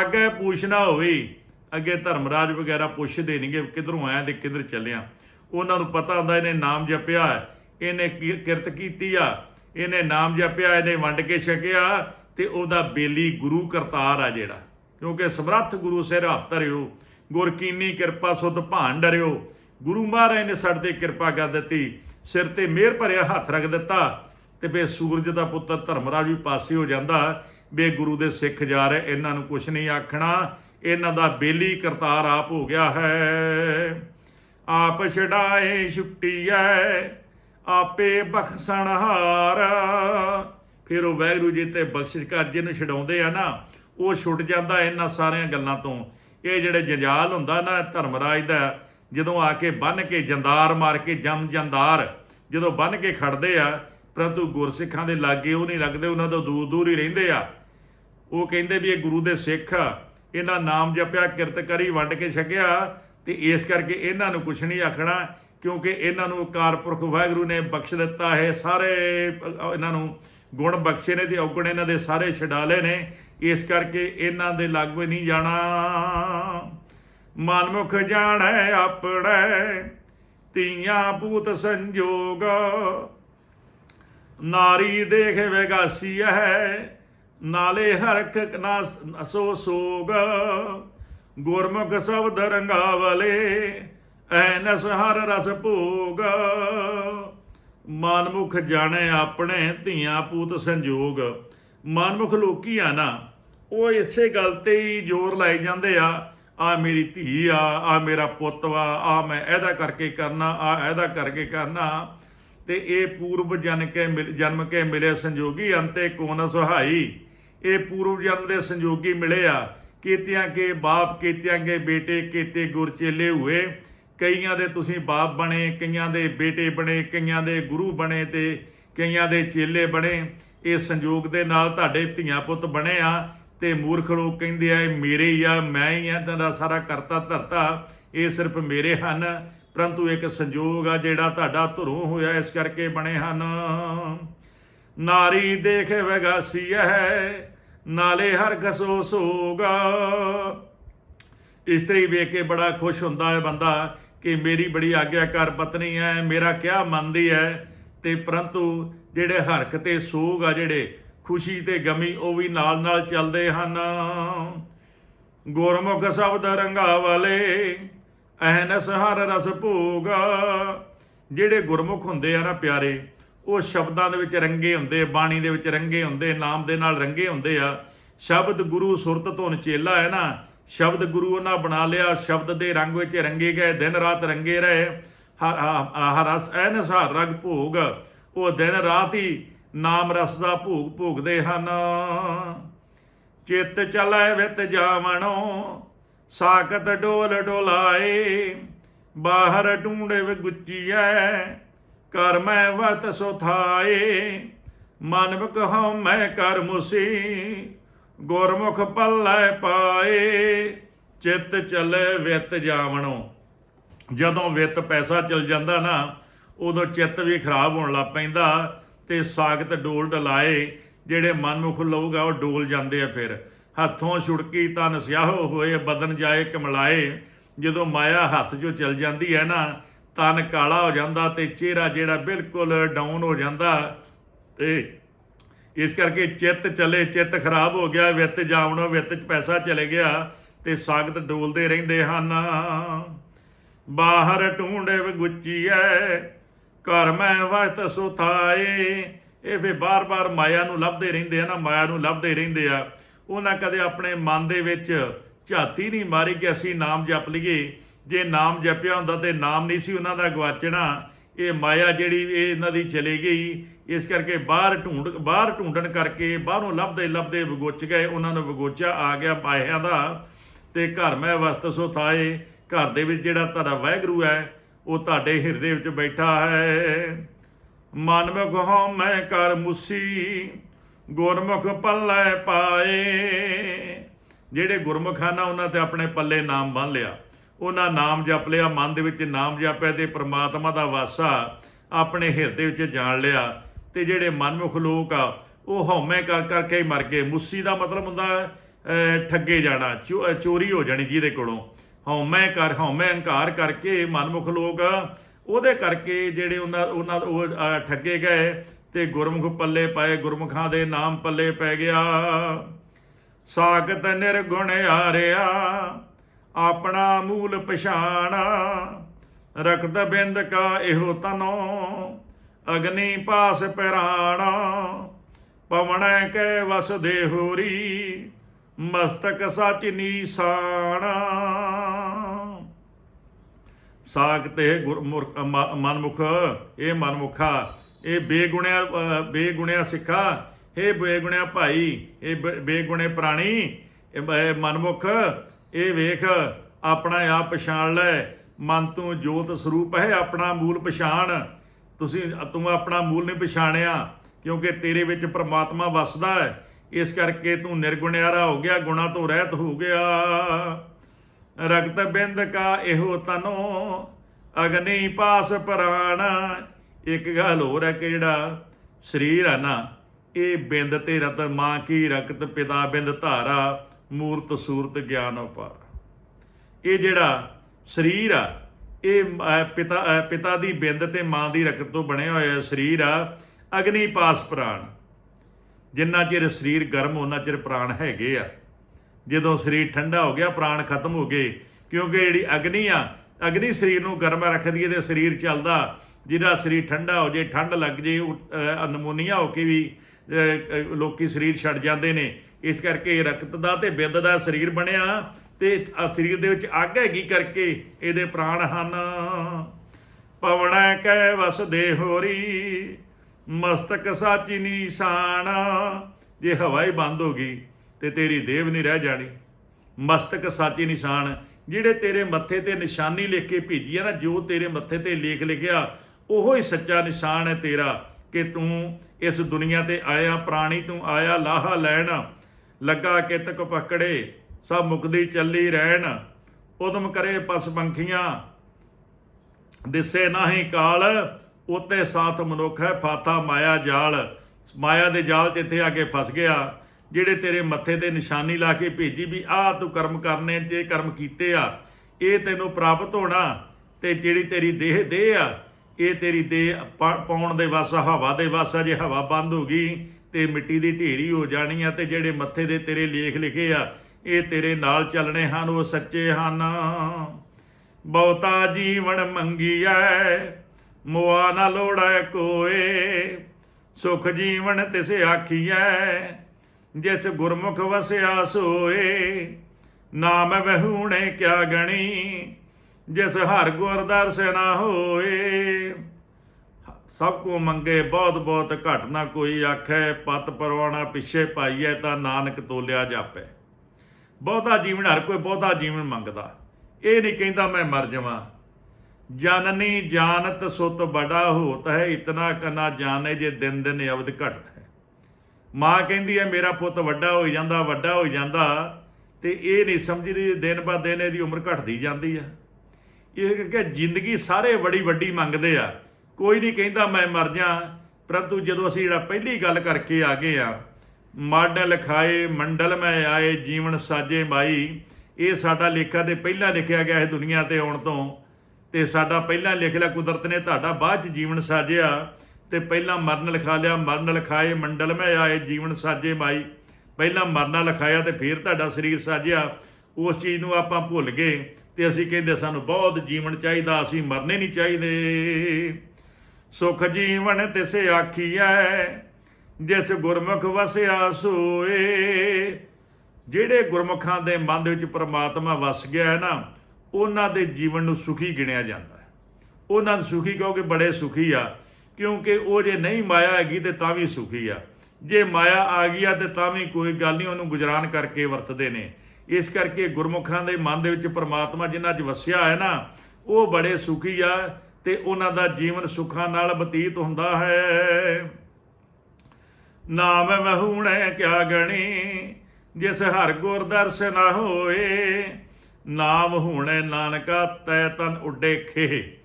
ਅੱਗੇ ਪੂਛਣਾ ਹੋਵੇ ਅੱਗੇ ਧਰਮਰਾਜ ਵਗੈਰਾ ਪੁੱਛਦੇ ਨਹੀਂਗੇ ਕਿਧਰੋਂ ਆਇਆ ਤੇ ਕਿੱਧਰ ਚੱਲਿਆ। ਉਹਨਾਂ ਨੂੰ ਪਤਾ ਹੁੰਦਾ ਇਹਨੇ ਨਾਮ ਜਪਿਆ ਇਹਨੇ ਕੀ- ਕਿਰਤ ਕੀਤੀ ਆ। ਇਹਨੇ ਨਾਮ ਜਪਿਆ, ਇਹਨੇ ਵੰਡ ਕੇ ਛਕਿਆ ਤੇ ਉਹਦਾ ਬੇਲੀ ਗੁਰੂ ਕਰਤਾਰ ਆ ਜਿਹੜਾ। ਕਿਉਂਕਿ ਸਮਰੱਥ ਗੁਰੂ ਸਿਰ ਹੱਥ ਧਰਿਓ ਗੁਰ ਕੀਨੀ ਕਿਰਪਾ ਸੁਧ ਭਾਣ ਡਰਿਓ। ਗੁਰੂ ਮਹਾਰਾਜ ਨੇ ਸਾਡੇ ਤੇ ਕਿਰਪਾ ਕਰ ਦਿੱਤੀ, ਸਿਰ ਤੇ ਮਿਹਰ ਭਰਿਆ ਹੱਥ ਰੱਖ ਦਿੱਤਾ ਤੇ ਬੇ ਸੂਰਜ ਦਾ ਪੁੱਤਰ ਧਰਮਰਾਜ ਵੀ ਪਾਸੇ ਹੋ ਜਾਂਦਾ ਬੇ ਗੁਰੂ ਦੇ ਸਿੱਖ ਜਾ ਰਹੇ, ਇਹਨਾਂ ਨੂੰ ਕੁਛ ਨਹੀਂ ਆਖਣਾ। ਇਹਨਾਂ ਦਾ ਬੇਲੀ ਕਰਤਾਰ ਆਪ ਹੋ ਗਿਆ ਹੈ। ਆਪ ਛਡਾਏ ਛੁੱਟੀਐ ਆਪੇ ਬਖਸਣਹਾਰ ਫਿਰ ਉਹ ਵੈਗਰੂ ਜੀ ਤੇ ਬਖਸ਼ਿਸ਼ ਕਰ, ਜਿਹਨੂੰ ਛਡਾਉਂਦੇ ਆ ਨਾ, ਉਹ ਛੁੱਟ ਜਾਂਦਾ ਇਹਨਾਂ ਸਾਰੀਆਂ ਗੱਲਾਂ ਤੋਂ। ਇਹ ਜਿਹੜੇ ਜੰਜਾਲ ਹੁੰਦਾ ਨਾ, ਧਰਮਰਾਜ ਦਾ, ਜਦੋਂ ਆ ਕੇ ਬੰਨ ਕੇ ਜੰਦਾਰ ਮਾਰ ਕੇ ਜਮ ਜੰਦਾਰ, ਜਦੋਂ ਬੰਨ ਕੇ ਖੜਦੇ ਆ, ਪਰੰਤੂ ਗੁਰਸਿੱਖਾਂ ਦੇ ਲਾਗੇ ਉਹ ਨਹੀਂ ਲੱਗਦੇ, ਉਹਨਾਂ ਤੋਂ ਦੂਰ ਦੂਰ ਹੀ ਰਹਿੰਦੇ ਆ। ਉਹ ਕਹਿੰਦੇ ਵੀ ਇਹ ਗੁਰੂ ਦੇ ਸਿੱਖ ਆ। ਇਹਨਾਂ ਨਾਮ ਜਪਿਆ ਕਿਰਤ ਕਰੀ ਵੰਡ ਕੇ ਛਕਿਆ ਤੇ ਇਸ ਕਰਕੇ ਇਹਨਾਂ ਨੂੰ ਕੁਛ ਨਹੀਂ ਆਖਣਾ, ਕਿਉਂਕਿ ਇਹਨਾਂ ਨੂੰ ਕਾਰਪੁਰਖ ਵਾਹਿਗੁਰੂ ਨੇ ਬਖਸ਼ ਦਿੱਤਾ ਹੈ। ਸਾਰੇ ਇਹਨਾਂ ਨੂੰ ਗੁਣ ਬਖਸ਼ੇ ਨੇ ਤੇ ਔਗਣ ਇਹਨਾਂ ਦੇ ਸਾਰੇ ਛਡਾਲੇ ਨੇ। ਇਸ ਕਰਕੇ ਇਹਨਾਂ ਦੇ ਲਾਗੂ ਨਹੀਂ ਜਾਣਾ। ਮਨਮੁਖ ਜਾਣੈ ਆਪਣੇ ਤੀਆਂ ਪੂਤ ਸੰਜੋਗ। ਨਾਰੀ ਦੇਖ ਵਿਗਾਸੀ ਹੈ ਨਾਲੇ ਹਰਖ ਨਾ ਸੋ ਸੋਗ। ਗੁਰਮੁਖ ਸ਼ਬਦ ਰੰਗਾਵਲੇ ਐਨਸ ਹਰ ਰਸ ਭੋਗ। ਮਨਮੁਖ ਜਾਣੇ ਆਪਣੇ ਧੀਆਂ ਪੂਤ ਸੰਜੋਗ। ਮਨਮੁਖ ਲੋਕੀ ਆ ਨਾ, ਉਹ ਇਸੇ ਗੱਲ ਤੇ ਹੀ ਜ਼ੋਰ ਲਾਈ ਜਾਂਦੇ ਆ। ਆ ਮੇਰੀ ਧੀ ਆ ਆ ਮੇਰਾ ਪੁੱਤ ਵਾ, ਆ ਮੈਂ ਇਹਦਾ ਕਰਕੇ ਕਰਨਾ, ਆ ਇਹਦਾ ਕਰਕੇ ਕਰਨਾ। ਤੇ ਇਹ ਪੂਰਬ ਜਨ ਕੇ ਮਿਲ- ਜਨਮ ਕੇ ਮਿਲੇ ਸੰਜੋਗੀ ਅੰਤੇ ਕੋਨ ਸੁਹਾਈ। ਇਹ ਪੂਰਵ ਜਨਮ ਦੇ ਸੰਜੋਗੀ ਮਿਲੇ ਆ। ਕੀਤਿਆਂ ਕੇ ਬਾਪ, ਕੀਤਿਆਂ ਕੇ ਬੇਟੇ, ਕੀਤੇ ਗੁਰ ਚੇਲੇ ਹੋਏ। ਕਈਆਂ ਦੇ ਤੁਸੀਂ ਬਾਪ ਬਣੇ, ਕਈਆਂ ਦੇ ਬੇਟੇ ਬਣੇ, ਕਈਆਂ ਦੇ ਗੁਰੂ ਬਣੇ ਤੇ ਕਈਆਂ ਦੇ ਚੇਲੇ ਬਣੇ। ਇਹ ਸੰਜੋਗ ਦੇ ਨਾਲ ਤੁਹਾਡੇ ਧੀਆਂ ਪੁੱਤ ਬਣੇ ਆ ਤੇ ਮੂਰਖ ਲੋਕ ਕਹਿੰਦੇ ਆ, ਇਹ ਮੇਰੇ ਹੀ ਆ, ਮੈਂ ਹੀ ਆ ਤੁਹਾਡਾ ਸਾਰਾ ਕਰਤਾ ਧਰਤਾ, ਇਹ ਸਿਰਫ ਮੇਰੇ ਹਨ। ਪਰੰਤੂ ਇੱਕ ਸੰਜੋਗ ਆ ਜਿਹੜਾ ਤੁਹਾਡਾ ਧੁਰੋਂ ਹੋਇਆ, ਇਸ ਕਰਕੇ ਬਣੇ ਹਨ। ਨਾਰੀ ਦੇਖ ਵਗਾਸੀ ਨਾਲੇ ਹਰ ਘਸੋ ਸੋਗਾ। ਇਸਤਰੀ ਵੇਖ ਕੇ ਬੜਾ ਖੁਸ਼ ਹੁੰਦਾ ਹੈ ਬੰਦਾ ਕਿ ਮੇਰੀ ਬੜੀ ਆਗਿਆਕਾਰ ਪਤਨੀ ਹੈ ਮੇਰਾ ਕਿਆ ਮੰਨਦੀ ਹੈ ਤੇ ਪਰੰਤੂ ਜਿਹੜੇ ਹਰਕ ਤੇ ਸੋਗ ਆ, ਜਿਹੜੇ ਖੁਸ਼ੀ ਤੇ ਗਮੀ, ਉਹ ਵੀ ਨਾਲ ਨਾਲ ਚੱਲਦੇ ਹਨ। ਗੁਰਮੁਖ ਸ਼ਬਦ ਰੰਗਾ ਵਾਲੇ, ਅਹਨਸ ਹਰ ਰਸ ਭੋਗਾ। ਜਿਹੜੇ ਗੁਰਮੁਖ ਹੁੰਦੇ ਆ ਨਾ ਪਿਆਰੇ ਉਹ ਸ਼ਬਦਾਂ ਦੇ ਵਿੱਚ ਰੰਗੇ ਹੁੰਦੇ, ਬਾਣੀ ਦੇ ਵਿੱਚ ਰੰਗੇ ਹੁੰਦੇ, ਨਾਮ ਦੇ ਨਾਲ ਰੰਗੇ ਹੁੰਦੇ ਆ। ਸ਼ਬਦ ਗੁਰੂ ਸੁਰਤ ਧੁਨ ਚੇਲਾ ਹੈ ਨਾ। ਸ਼ਬਦ ਗੁਰੂ ਉਹਨਾਂ ਬਣਾ ਲਿਆ, ਸ਼ਬਦ ਦੇ ਰੰਗ ਵਿੱਚ ਰੰਗੇ ਗਏ, ਦਿਨ ਰਾਤ ਰੰਗੇ ਰਹੇ। ਹਰ ਹਰ ਰਸ ਰਗ ਭੋਗ, ਉਹ ਦਿਨ ਰਾਤ ਹੀ ਨਾਮ ਰਸ ਦਾ ਭੋਗ ਭੋਗਦੇ ਹਨ। ਚਿੱਤ ਚਲੈ ਵਿਤ ਜਾਵਣੋ ਸਾਕਤ ਡੋਲ ਡੋਲਾਏ, ਬਾਹਰ ਢੂੰਡੇ ਵਿ ਗੁੱਚੀਐ ਕਰ ਮੈਂ ਵਤ ਸੁਥਾਏ ਮਨ ਬਕਹੁ ਮੈਂ ਕਰ ਗੁਰਮੁਖ ਪੱਲੇ ਪਾਏ, ਚਿੱਤ ਚਲੇ ਵਿਤ ਜਾਵਣੋ। ਜਦੋਂ ਵਿੱਤ ਪੈਸਾ ਚਲ ਜਾਂਦਾ ਨਾ, ਉਦੋਂ ਚਿੱਤ ਵੀ ਖਰਾਬ ਹੋਣ ਲੱਗ ਪੈਂਦਾ ਤੇ ਸਾਗਤ ਡੋਲ ਡਲਾਏ ਜਿਹੜੇ ਮਨਮੁਖ ਲਊਗਾ ਉਹ ਡੋਲ ਜਾਂਦੇ ਆ ਫਿਰ। ਹੱਥੋਂ ਛੁੜਕੀ ਤਨ ਸਿਆਹੋ ਹੋਏ, ਬਦਨ ਜਾਏ ਕਮਲਾਏ। ਜਦੋਂ ਮਾਇਆ ਹੱਥ 'ਚੋਂ ਚਲ ਜਾਂਦੀ ਹੈ ਨਾ ਤਨ ਕਾਲਾ ਹੋ ਜਾਂਦਾ ਤੇ ਚਿਹਰਾ ਜਿਹੜਾ ਬਿਲਕੁਲ ਡਾਊਨ ਹੋ ਜਾਂਦਾ ਤੇ ਇਸ ਕਰਕੇ ਚਿੱਤ ਚਲੇ, ਚਿੱਤ ਖਰਾਬ ਹੋ ਗਿਆ, ਵਿੱਤ ਜਾਵਣੋ, ਵਿੱਤ 'ਚ ਪੈਸਾ ਚਲੇ ਗਿਆ ਤੇ ਸਾਗਤ ਡੋਲਦੇ ਰਹਿੰਦੇ ਹਨ। ਬਾਹਰ ਢੂੰਡੇ ਗੁੱਚੀਐ ਘਰ ਮੈਂ ਵਕਤ ਸੁਥਾਏ। ਇਹ ਵੀ ਬਾਰ-ਬਾਰ ਮਾਇਆ ਨੂੰ ਲੱਭਦੇ ਰਹਿੰਦੇ ਆ ਨਾ, ਮਾਇਆ ਨੂੰ ਲੱਭਦੇ ਰਹਿੰਦੇ ਆ। ਉਹਨਾਂ ਕਦੇ ਆਪਣੇ ਮਨ ਦੇ ਵਿੱਚ ਝਾਤੀ ਨਹੀਂ ਮਾਰੀ ਕਿ ਅਸੀਂ ਨਾਮ ਜਪ ਲਈਏ। ਜੇ ਨਾਮ ਜਪਿਆ ਹੁੰਦਾ ਤੇ ਨਾਮ ਨਹੀਂ ਸੀ ਉਹਨਾਂ ਦਾ ਗਵਾਚਣਾ, ਇਹ ਮਾਇਆ ਜਿਹੜੀ ਇਹ ਇਹਨਾਂ ਦੀ ਚਲੀ ਗਈ, ਇਸ ਕਰਕੇ ਬਾਹਰ ਢੂੰਡ, ਬਾਹਰ ਢੂੰਡਣ ਕਰਕੇ ਬਾਹਰੋਂ ਲੱਭਦੇ ਲੱਭਦੇ ਵਗੋਚ ਗਏ, ਉਹਨਾਂ ਨੂੰ ਵਗੋਚਾ ਆ ਗਿਆ ਪਾਹਿਆਂ ਦਾ, ਤੇ ਘਰ ਮੈਂ ਵਸਤ ਸੁਥਾਏ ਘਰ ਦੇ ਵਿੱਚ ਜਿਹੜਾ ਤੁਹਾਡਾ ਵਹਿਗੁਰੂ ਹੈ, ਉਹ ਤੁਹਾਡੇ ਹਿਰਦੇ ਵਿੱਚ ਬੈਠਾ ਹੈ। ਮਨ ਮੁਖ ਹਉ ਮੈਂ ਕਰ ਮੁਸੀ, ਗੁਰਮੁਖ ਪੱਲੇ ਪਾਏ। ਜਿਹੜੇ ਗੁਰਮੁਖ ਹਨ, ਉਹਨਾਂ ਤੇ ਆਪਣੇ ਪੱਲੇ ਨਾਮ ਬੰਨ ਲਿਆ। ਉਹਨਾਂ ਨਾਮ ਜਪ ਲਿਆ, ਮਨ ਦੇ ਵਿੱਚ ਨਾਮ ਜਪਿਆ ਤੇ ਪ੍ਰਮਾਤਮਾ ਦਾ ਵਾਸਾ ਆਪਣੇ ਹਿਰਦੇ ਵਿੱਚ ਜਾਣ ਲਿਆ ਤੇ ਜਿਹੜੇ ਮਨਮੁਖ ਲੋਕ ਆ, ਉਹ ਹਉਮੈ ਕਰ ਕਰਕੇ ਹੀ ਮਰ ਗਏ। ਮੁੱਸੀ ਦਾ ਮਤਲਬ ਹੁੰਦਾ ਠੱਗੇ ਜਾਣਾ, ਚੋ- ਚੋਰੀ ਹੋ ਜਾਣੀ ਜਿਹਦੇ ਕੋਲੋਂ। ਹਉਮੈ ਕਰ, ਹਉਮੈ ਹੰਕਾਰ ਕਰਕੇ ਮਨਮੁਖ ਲੋਕ ਉਹਦੇ ਕਰਕੇ ਜਿਹੜੇ ਉਹਨਾਂ ਉਹਨਾਂ, ਉਹ ਠੱਗੇ ਗਏ ਤੇ ਗੁਰਮੁਖ ਪੱਲੇ ਪਾਏ, ਗੁਰਮੁਖਾਂ ਦੇ ਨਾਮ ਪੱਲੇ ਪੈ ਗਿਆ। ਸਾਖਤ ਨਿਰਗੁਣ ਹਾਰਿਆ ਆਪਣਾ ਮੂਲ ਪਛਾਣਾ। ਰਕਤ ਬਿੰਦ ਕਾ ਇਹੋ ਤਨੋ, ਅਗਨੀ ਪਾਸ ਪੈਰਾਣਾ। ਪਵਣੈ ਕੈ ਵਸ ਦੇ ਮਸਤਕ ਸਚ ਨੀਸਾਣਾ। ਸਾਖ ਤੇ ਗੁਰਮੁਖ ਮਨਮੁਖ, ਇਹ ਮਨਮੁਖਾ, ਇਹ ਬੇਗੁਣਿਆ ਬੇਗੁਣਿਆ ਸਿੱਖਾ, ਇਹ ਬੇਗੁਣਿਆ ਭਾਈ, ਇਹ ਬ- ਬੇਗੁਣੇ ਪ੍ਰਾਣੀ ਇਹ ਮਨਮੁਖ ਇਹ ਵੇਖ, ਆਪਣਾ ਆਪ ਪਛਾਣ ਲੈ। ਮਨ ਤੂੰ ਜੋਤ ਸਰੂਪ ਹੈ ਆਪਣਾ ਮੂਲ ਪਛਾਣ। ਤੁਸੀਂ, ਤੂੰ ਆਪਣਾ ਮੂਲ ਨਹੀਂ ਪਛਾਣਿਆ, ਕਿਉਂਕਿ ਤੇਰੇ ਵਿੱਚ ਪ੍ਰਮਾਤਮਾ ਵਸਦਾ ਹੈ। ਇਸ ਕਰਕੇ ਤੂੰ ਨਿਰਗੁਣਿਆਰਾ ਹੋ ਗਿਆ, ਗੁਣਾ ਤੋਂ ਰਹਿਤ ਹੋ ਗਿਆ। ਰਗਤ ਬਿੰਦ ਕਾ ਇਹੋ ਤਨੋ, ਅਗਨੀ ਪਾਸ ਪ੍ਰਾਣ। ਇੱਕ ਗੱਲ ਹੋਰ ਹੈ ਕਿ ਜਿਹੜਾ ਸਰੀਰ ਹੈ ਨਾ, ਇਹ ਬਿੰਦ ਤੇ ਰਤ ਮਾਂ ਕੀ ਰਕਤ ਪਿਤਾ ਬਿੰਦ ਧਾਰਾ। ਮੂਰਤ ਸੂਰਤ ਗਿਆਨ ਉਪਾਰ। ਇਹ ਜਿਹੜਾ ਸਰੀਰ ਆ ਇਹ ਪਿਤਾ ਪਿਤਾ ਦੀ ਬਿੰਦ ਤੇ ਮਾਂ ਦੀ ਰਕਤ ਤੋਂ ਬਣਿਆ ਹੋਇਆ ਸਰੀਰ ਆ ਅਗਨੀ ਪਾਸ ਪ੍ਰਾਣ। ਜਿੰਨਾ ਚਿਰ ਸਰੀਰ ਗਰਮ ਉਹਨਾਂ ਚਿਰ ਪ੍ਰਾਣ ਹੈਗੇ ਆ। ਜਦੋਂ ਸਰੀਰ ਠੰਡਾ ਹੋ ਗਿਆ ਪ੍ਰਾਣ ਖਤਮ ਹੋ ਗਏ ਕਿਉਂਕਿ ਜਿਹੜੀ ਅਗਨੀ ਆ ਅਗਨੀ ਸਰੀਰ ਨੂੰ ਗਰਮ ਰੱਖਦੀ ਹੈ ਤੇ ਸਰੀਰ ਚੱਲਦਾ। ਜਿਹੜਾ ਸਰੀਰ ਠੰਡਾ ਹੋ ਜੇ ਠੰਡ ਲੱਗ ਜੇ ਅਨਮੋਨੀਆ ਹੋ ਕੇ ਵੀ ਅਹ, ਲੋਕੀ ਸਰੀਰ ਛੱਡ ਜਾਂਦੇ ਨੇ। ਇਸ ਕਰਕੇ ਰਕਤ ਦਾ ਤੇ ਬਿੰਦ ਦਾ ਸਰੀਰ ਬਣਿਆ ਤੇ ਸਰੀਰ ਦੇ ਵਿੱਚ ਅੱਗ ਹੈਗੀ ਕਰਕੇ ਇਹਦੇ ਪ੍ਰਾਣ ਹਨ। ਪਵਣੈ ਕੈ ਵਸ ਦੇ ਹੋਰੀ, ਮਸਤਕ ਸਾਚੀ ਨਿਸ਼ਾਨ। ਜੇ ਹਵਾ ਹੀ ਬੰਦ ਹੋ ਗਈ ਤੇ ਤੇਰੀ ਦੇਵ ਨਹੀਂ ਰਹਿ ਜਾਣੀ। ਮਸਤਕ ਸਾਚੀ ਨਿਸ਼ਾਨ, ਜਿਹੜੇ ਤੇਰੇ ਮੱਥੇ ਤੇ ਨਿਸ਼ਾਨੀ ਲਿਖ ਕੇ ਭੇਜੀ ਆ ਨਾ, ਜੋ ਤੇਰੇ ਮੱਥੇ ਤੇ ਲੇਖ ਲਿਖਿਆ, ਉਹੋ ਹੀ ਸੱਚਾ ਨਿਸ਼ਾਨ ਹੈ ਤੇਰਾ ਕਿ ਤੂੰ ਇਸ ਦੁਨੀਆ ਤੇ ਆਇਆ, ਪ੍ਰਾਣੀ ਤੂੰ ਆਇਆ, ਲਾਹਾ ਲੈਣ। ਲੱਗਾ ਕਿਤਕ ਪਕੜੇ, ਸਭ ਮੁਕਦੀ ਚੱਲੀ ਰਹਿਣ। ਉਦਮ ਕਰੇ ਪਸ ਪੰਖੀਆਂ, ਦਿਸੇ ਨਾਹੀ ਕਾਲ, ਉਤੇ ਸਾਥ ਮਨੁੱਖ ਹੈ ਫਾਥਾ ਮਾਇਆ ਜਾਲ। ਮਾਇਆ ਦੇ ਜਾਲ 'ਚ ਇੱਥੇ ਆ ਕੇ ਫਸ ਗਿਆ, ਜਿਹੜੇ ਤੇਰੇ ਮੱਥੇ ਤੇ ਨਿਸ਼ਾਨੀ ਲਾ ਕੇ ਭੇਜੀ ਵੀ ਆਹ ਤੂੰ ਕਰਮ ਕਰਨੇ, ਜੇ ਕਰਮ ਕੀਤੇ ਆ, ਇਹ ਤੈਨੂੰ ਪ੍ਰਾਪਤ ਹੋਣਾ, ਤੇ ਜਿਹੜੀ ਤੇਰੀ ਦੇਹ ਦੇਹ ਆ, ਇਹ ਤੇਰੀ ਦੇਹ ਪਾਉਣ ਦੇ ਵਸ, ਹਵਾ ਦੇ ਵਸ ਆ ਜੇ ਹਵਾ ਬੰਦ ਹੋ ਗਈ। ਤੇ ਮਿੱਟੀ ਦੀ ਢੇਰੀ ਹੋ ਜਾਣੀ ਆ ਤੇ ਜਿਹੜੇ ਮੱਥੇ ਦੇ ਤੇਰੇ ਲੇਖ ਲਿਖੇ ਆ, ਇਹ ਤੇਰੇ ਨਾਲ ਚੱਲਣੇ ਹਨ, ਉਹ ਸੱਚੇ ਹਨ। ਬਹੁਤਾ ਜੀਵਨ ਮੰਗੀਐ, ਮੁਆ ਨਾ ਲੋੜੈ ਕੋਏ। ਸੁਖ ਜੀਵਨ ਤਿਸ ਆਖੀਐ, ਜਿਸ ਗੁਰਮੁਖ ਵਸਿਆ ਸੋਏ। ਨਾਮ ਬਹੂਣੇ ਕਿਆ ਗਣੀ, ਜਿਸ ਹਰ ਗੁਰ ਦਰਸਨਾ ਹੋਏ। ਸਭ ਕੋ ਮੰਗੇ, ਬਹੁਤ ਬਹੁਤ ਘਟ ਨਾ ਕੋਈ ਆਖੈ, ਪਤ ਪਰਵਾਣਾ ਪਿੱਛੇ ਪਾਈਐ ਤਾਂ ਨਾਨਕ ਤੋਲਿਆ ਜਾਪੈ। ਬਹੁਤਾ ਜੀਵਨ ਹਰ ਕੋਈ ਬਹੁਤਾ ਜੀਵਨ ਮੰਗਦਾ। ਇਹ ਨਹੀਂ ਕਹਿੰਦਾ ਮੈਂ ਮਰ ਜਾਵਾਂ। ਜਾਨਨੀ ਜਾਨਤ ਸੁਤ ਬੜਾ ਹੋਤ ਹੈ, ਇਤਨਾ ਕਨਾ ਜਾਣੇ ਜੇ ਦਿਨ ਦਿਨ ਅਵਧ ਘਟਤ ਹੈ। ਮਾਂ ਕਹਿੰਦੀ ਹੈ, ਮੇਰਾ ਪੁੱਤ ਵੱਡਾ ਹੋਈ ਜਾਂਦਾ, ਵੱਡਾ ਹੋਈ ਜਾਂਦਾ, ਤੇ ਇਹ ਨਹੀਂ ਸਮਝਦੀ, ਦਿਨ ਬਾ ਦਿਨ ਇਹਦੀ ਉਮਰ ਘਟਦੀ ਜਾਂਦੀ ਆ। ਇਹ ਕਿ ਜ਼ਿੰਦਗੀ ਸਾਰੇ ਬੜੀ ਵੱਡੀ ਮੰਗਦੇ ਆ। ਕੋਈ ਨਹੀਂ ਕਹਿੰਦਾ ਮੈਂ ਮਰ ਜਾ, ਪਰੰਤੂ ਜਦੋਂ ਅਸੀਂ ਜਿਹੜਾ ਪਹਿਲੀ ਗੱਲ ਕਰਕੇ ਆ ਗਏ ਆ ਮੜ ਲਿਖਾਏ ਮੰਡਲ ਮੈਂ ਆਏ, ਜੀਵਨ ਸਾਜੇ ਮਾਈ, ਇਹ ਸਾਡਾ ਲੇਖਾ ਤੇ ਪਹਿਲਾਂ ਲਿਖਿਆ ਗਿਆ ਹੈ ਦੁਨੀਆ ਤੇ ਆਉਣ ਤੋਂ, ਤੇ ਸਾਡਾ ਪਹਿਲਾਂ ਲਿਖ ਲਿਆ ਕੁਦਰਤ ਨੇ, ਤੁਹਾਡਾ ਬਾਅਦ ਚ ਜੀਵਨ ਸਾਜਿਆ, ਤੇ ਪਹਿਲਾਂ ਮਰਨ ਲਿਖਾ ਲਿਆ, ਮਰਨ ਲਿਖਾਏ, ਮੰਡਲ ਮੈਂ ਆਏ, ਜੀਵਨ ਸਾਜੇ ਮਾਈ। ਪਹਿਲਾਂ ਮਰਨਾ ਲਿਖਾਇਆ ਤੇ ਫਿਰ ਤੁਹਾਡਾ ਸਰੀਰ ਸਾਜਿਆ, ਉਸ ਚੀਜ਼ ਨੂੰ ਆਪਾਂ ਭੁੱਲ ਗਏ, ਤੇ ਅਸੀਂ ਕਹਿੰਦੇ ਸਾਨੂੰ ਬਹੁਤ ਜੀਵਨ ਚਾਹੀਦਾ, ਅਸੀਂ ਮਰਨੇ ਨਹੀਂ ਚਾਹੀਦੇ। ਸੁਖ ਜੀਵਨ ਤਿਸ ਆਖੀਐ, ਜਿਸ ਗੁਰਮੁਖ ਵਸਿਆ ਸੋਏ। ਜਿਹੜੇ ਗੁਰਮੁਖਾਂ ਦੇ ਮਨ ਦੇ ਵਿੱਚ ਪਰਮਾਤਮਾ ਵਸ ਗਿਆ ਹੈ ਨਾ, ਉਹਨਾਂ ਦੇ ਜੀਵਨ ਨੂੰ ਸੁਖੀ ਗਿਣਿਆ ਜਾਂਦਾ ਹੈ। ਉਹਨਾਂ ਨੂੰ ਸੁਖੀ ਕਹੋਗੇ ਬੜੇ ਸੁਖੀ ਆ, ਕਿਉਂਕਿ ਉਹ ਜੇ ਨਹੀਂ ਮਾਇਆ ਹੈਗੀ ਤੇ ਤਾਂ ਵੀ ਸੁਖੀ ਆ। ਜੇ ਮਾਇਆ ਆ ਗਈ ਆ ਤੇ ਤਾਂ ਵੀ ਕੋਈ ਗੱਲ ਨਹੀਂ, ਉਹਨੂੰ ਗੁਜਰਾਨ ਕਰਕੇ ਵਰਤਦੇ ਨੇ। ਇਸ ਕਰਕੇ ਗੁਰਮੁਖਾਂ ਦੇ ਮਨ ਦੇ ਵਿੱਚ ਪਰਮਾਤਮਾ ਜਿਨ੍ਹਾਂ 'ਚ ਵਸਿਆ ਹੈ ਨਾ, ਉਹ ਬੜੇ ਸੁਖੀ ਆ। ਤੇ ਉਹਨਾਂ ਦਾ ਜੀਵਨ ਸੁੱਖਾਂ ਨਾਲ ਬਤੀਤ ਹੁੰਦਾ ਹੈ। ਨਾਮ ਮਹੂਣੇ ਕਿਆ ਗਣੀ, ਜਿਸ ਹਰ ਗੁਰ ਦਰਸ਼ਨ ਹੋਏ। ਨਾਮ ਹੁਣੇ ਨਾਨਕਾ ਤੈ ਤਨ ਉੱਡੇ ਖੇ।